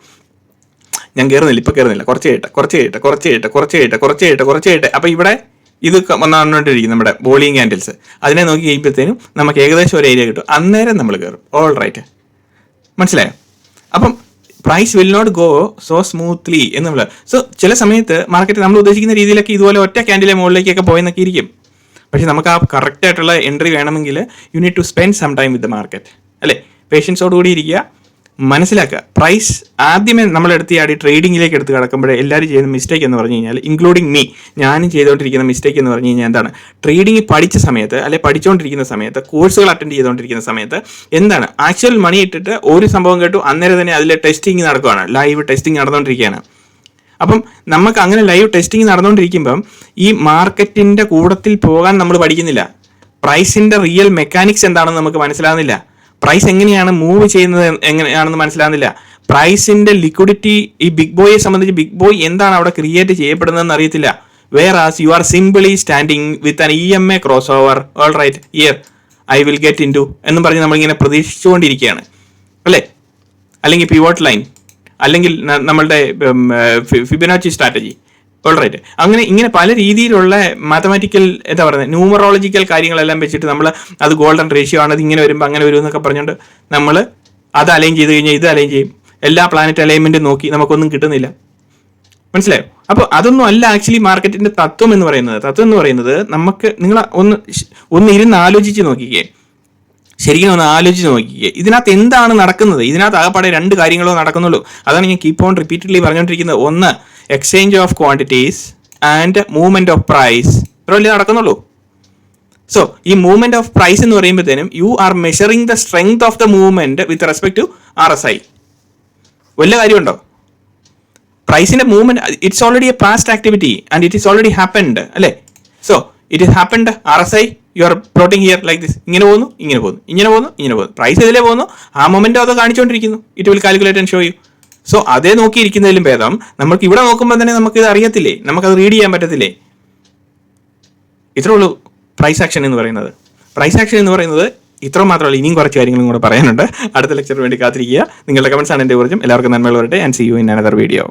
ഞാൻ കയറുന്നില്ല ഇപ്പം കയറുന്നില്ല കുറച്ച് കഴിയട്ടെ കുറച്ച് കഴിയട്ടെ കുറച്ച് കഴിയട്ടെ കുറച്ച് കഴിയട്ടെ കുറച്ച് കഴിയട്ടെ കുറച്ച് കഴിയട്ടെ അപ്പം ഇവിടെ ഇത് വന്നുകൊണ്ടിരിക്കും നമ്മുടെ ബോളിങ് ക്യാൻഡിൽസ് അതിനെ നോക്കി കഴിയുമ്പോഴത്തേനും നമുക്ക് ഏകദേശം ഒരു ഏരിയ കിട്ടും. അന്നേരം നമ്മൾ കയറും ഓൾ റൈറ്റ് മനസ്സിലായോ? അപ്പം price will not go so smoothly എന്നുള്ള. സോ ചില സമയത്ത് മാർക്കറ്റ് നമ്മൾ ഉദ്ദേശിക്കുന്ന രീതിയിലൊക്കെ ഇതുപോലെ ഒറ്റ ക്യാൻഡിലെ മുകളിലേക്കൊക്കെ പോയെന്നൊക്കെ ഇരിക്കും. പക്ഷെ നമുക്ക് ആ കറക്റ്റ് ആയിട്ടുള്ള എൻട്രി വേണമെങ്കിൽ you need to spend some time with the market അല്ലേ? പേഷ്യൻസോടുകൂടി ഇരിക്കുക. മനസ്സിലാക്കുക. പ്രൈസ് ആദ്യമേ നമ്മൾ എടുത്ത് ആടി ട്രേഡിങ്ങിലേക്ക് എടുത്ത് കിടക്കുമ്പോൾ എല്ലാവരും ചെയ്യുന്ന മിസ്റ്റേക്ക് എന്ന് പറഞ്ഞു കഴിഞ്ഞാൽ ഇൻക്ലൂഡിങ് മീ ഞാനും ചെയ്തുകൊണ്ടിരിക്കുന്ന മിസ്റ്റേക്ക് എന്ന് പറഞ്ഞു കഴിഞ്ഞാൽ എന്താണ്? ട്രേഡിംഗ് പഠിച്ച സമയത്ത് അല്ലെ പഠിച്ചുകൊണ്ടിരിക്കുന്ന സമയത്ത് കോഴ്സുകൾ അറ്റൻഡ് ചെയ്തുകൊണ്ടിരിക്കുന്ന സമയത്ത് എന്താണ്? ആക്ച്വൽ മണി ഇട്ടിട്ട് ഒരു സംഭവം കേട്ടു അന്നേരം തന്നെ അതിലെ ടെസ്റ്റിംഗ് നടക്കുകയാണ്. ലൈവ് ടെസ്റ്റിംഗ് നടന്നുകൊണ്ടിരിക്കുകയാണ്. അപ്പം നമുക്ക് അങ്ങനെ ലൈവ് ടെസ്റ്റിംഗ് നടന്നുകൊണ്ടിരിക്കുമ്പം ഈ മാർക്കറ്റിന്റെ കൂടത്തിൽ പോകാൻ നമ്മൾ പഠിക്കുന്നില്ല. പ്രൈസിന്റെ റിയൽ മെക്കാനിക്സ് എന്താണെന്ന് നമുക്ക് മനസ്സിലാകുന്നില്ല പ്രൈസ് എങ്ങനെയാണ് മൂവ് ചെയ്യുന്നത് എങ്ങനെയാണെന്ന് മനസ്സിലാകുന്നില്ല. പ്രൈസിന്റെ ലിക്വിഡിറ്റി ഈ ബിഗ് ബോയെ സംബന്ധിച്ച് ബിഗ് ബോയ് എന്താണ് അവിടെ ക്രിയേറ്റ് ചെയ്യപ്പെടുന്നതെന്ന് അറിയത്തില്ല. Whereas you are simply standing with an E M A cross over all right here I will get into എന്നും പറഞ്ഞ് നമ്മളിങ്ങനെ പ്രതീക്ഷിച്ചുകൊണ്ടിരിക്കുകയാണ്. അല്ലേ? അല്ലെങ്കിൽ പിവോട്ട് ലൈൻ അല്ലെങ്കിൽ നമ്മളുടെ ഫിബിനോച്ചി സ്ട്രാറ്റജി ഓൾ റൈറ്റ് അങ്ങനെ ഇങ്ങനെ പല രീതിയിലുള്ള മാത്തമാറ്റിക്കൽ എന്താ പറയുന്നത് ന്യൂമറോളജിക്കൽ കാര്യങ്ങളെല്ലാം വെച്ചിട്ട് നമ്മൾ അത് ഗോൾഡൻ റേഷ്യോ ആണ് അത് ഇങ്ങനെ വരുമ്പോൾ അങ്ങനെ വരും എന്നൊക്കെ പറഞ്ഞുകൊണ്ട് നമ്മൾ അത് അലൈൻ ചെയ്ത് കഴിഞ്ഞാൽ ഇത് അലൈൻ ചെയ്യും. എല്ലാ പ്ലാനറ്റ് അലൈൻമെന്റും നോക്കി നമുക്കൊന്നും കിട്ടുന്നില്ല. മനസ്സിലായോ? അപ്പോൾ അതൊന്നും അല്ല ആക്ച്വലി മാർക്കറ്റിന്റെ തത്വം എന്ന് പറയുന്നത്. തത്വം എന്ന് പറയുന്നത് നമുക്ക് നിങ്ങൾ ഒന്ന് ഒന്ന് ഇരുന്ന് ആലോചിച്ച് നോക്കിക്കേ. ശരിക്കും ഒന്ന് ആലോചിച്ച് നോക്കിക്കേ. ഇതിനകത്ത് എന്താണ് നടക്കുന്നത്? ഇതിനകത്ത് ആകപ്പാടെ രണ്ട് കാര്യങ്ങളോ നടക്കുന്നുള്ളൂ. അതാണ് ഞാൻ കീപ്പ് ഓൺ റിപ്പീറ്റഡ്ലി പറഞ്ഞുകൊണ്ടിരിക്കുന്നത് ഒന്ന് exchange of quantities and movement of price ഇത്രയല്ലേ നടക്കുന്നുള്ളൂ. സോ ഈ മൂവ്മെന്റ് ഓഫ് പ്രൈസ് എന്ന് പറയുമ്പോഴത്തേനും you are measuring the strength of the movement with respect to R S I വല്ല കാര്യമുണ്ടോ? പ്രൈസിന്റെ movement it's already a past activity and it is already happened അല്ലേ? So it is happened R S I you are plotting here like this ഇങ്ങനെ പോകുന്നു ഇങ്ങനെ പോകുന്നു ഇങ്ങനെ പോകുന്നു ഇങ്ങനെ പോകുന്നു. പ്രൈസ് ഇതിലേ പോകുന്നു ആ മൂവ്മെന്റ് അത് കാണിച്ചുകൊണ്ടിരിക്കുന്നു it will calculate and show you so അതേ നോക്കിയിരിക്കുന്നതിലും ഭേദം. നമുക്ക് ഇവിടെ നോക്കുമ്പോൾ തന്നെ നമുക്ക് ഇത് അറിയത്തില്ലേ? അത് റീഡ് ചെയ്യാൻ പറ്റത്തില്ലേ? ഇത്രേ ഉള്ളൂ പ്രൈസ് ആക്ഷൻ എന്ന് പറയുന്നത്. പ്രൈസ് ആക്ഷൻ എന്ന് പറയുന്നത് ഇത്ര മാത്രമല്ല ഇനിയും കുറച്ച് കാര്യങ്ങളും കൂടെ പറയാനുണ്ട്. അടുത്ത ലെക്ചറിന് വേണ്ടി കാത്തിരിക്കുക. നിങ്ങളുടെ കമൻസ് ആണ് എന്റെ ഊർജം. എല്ലാവർക്കും നന്മകൾ വരട്ടെ and see you in another video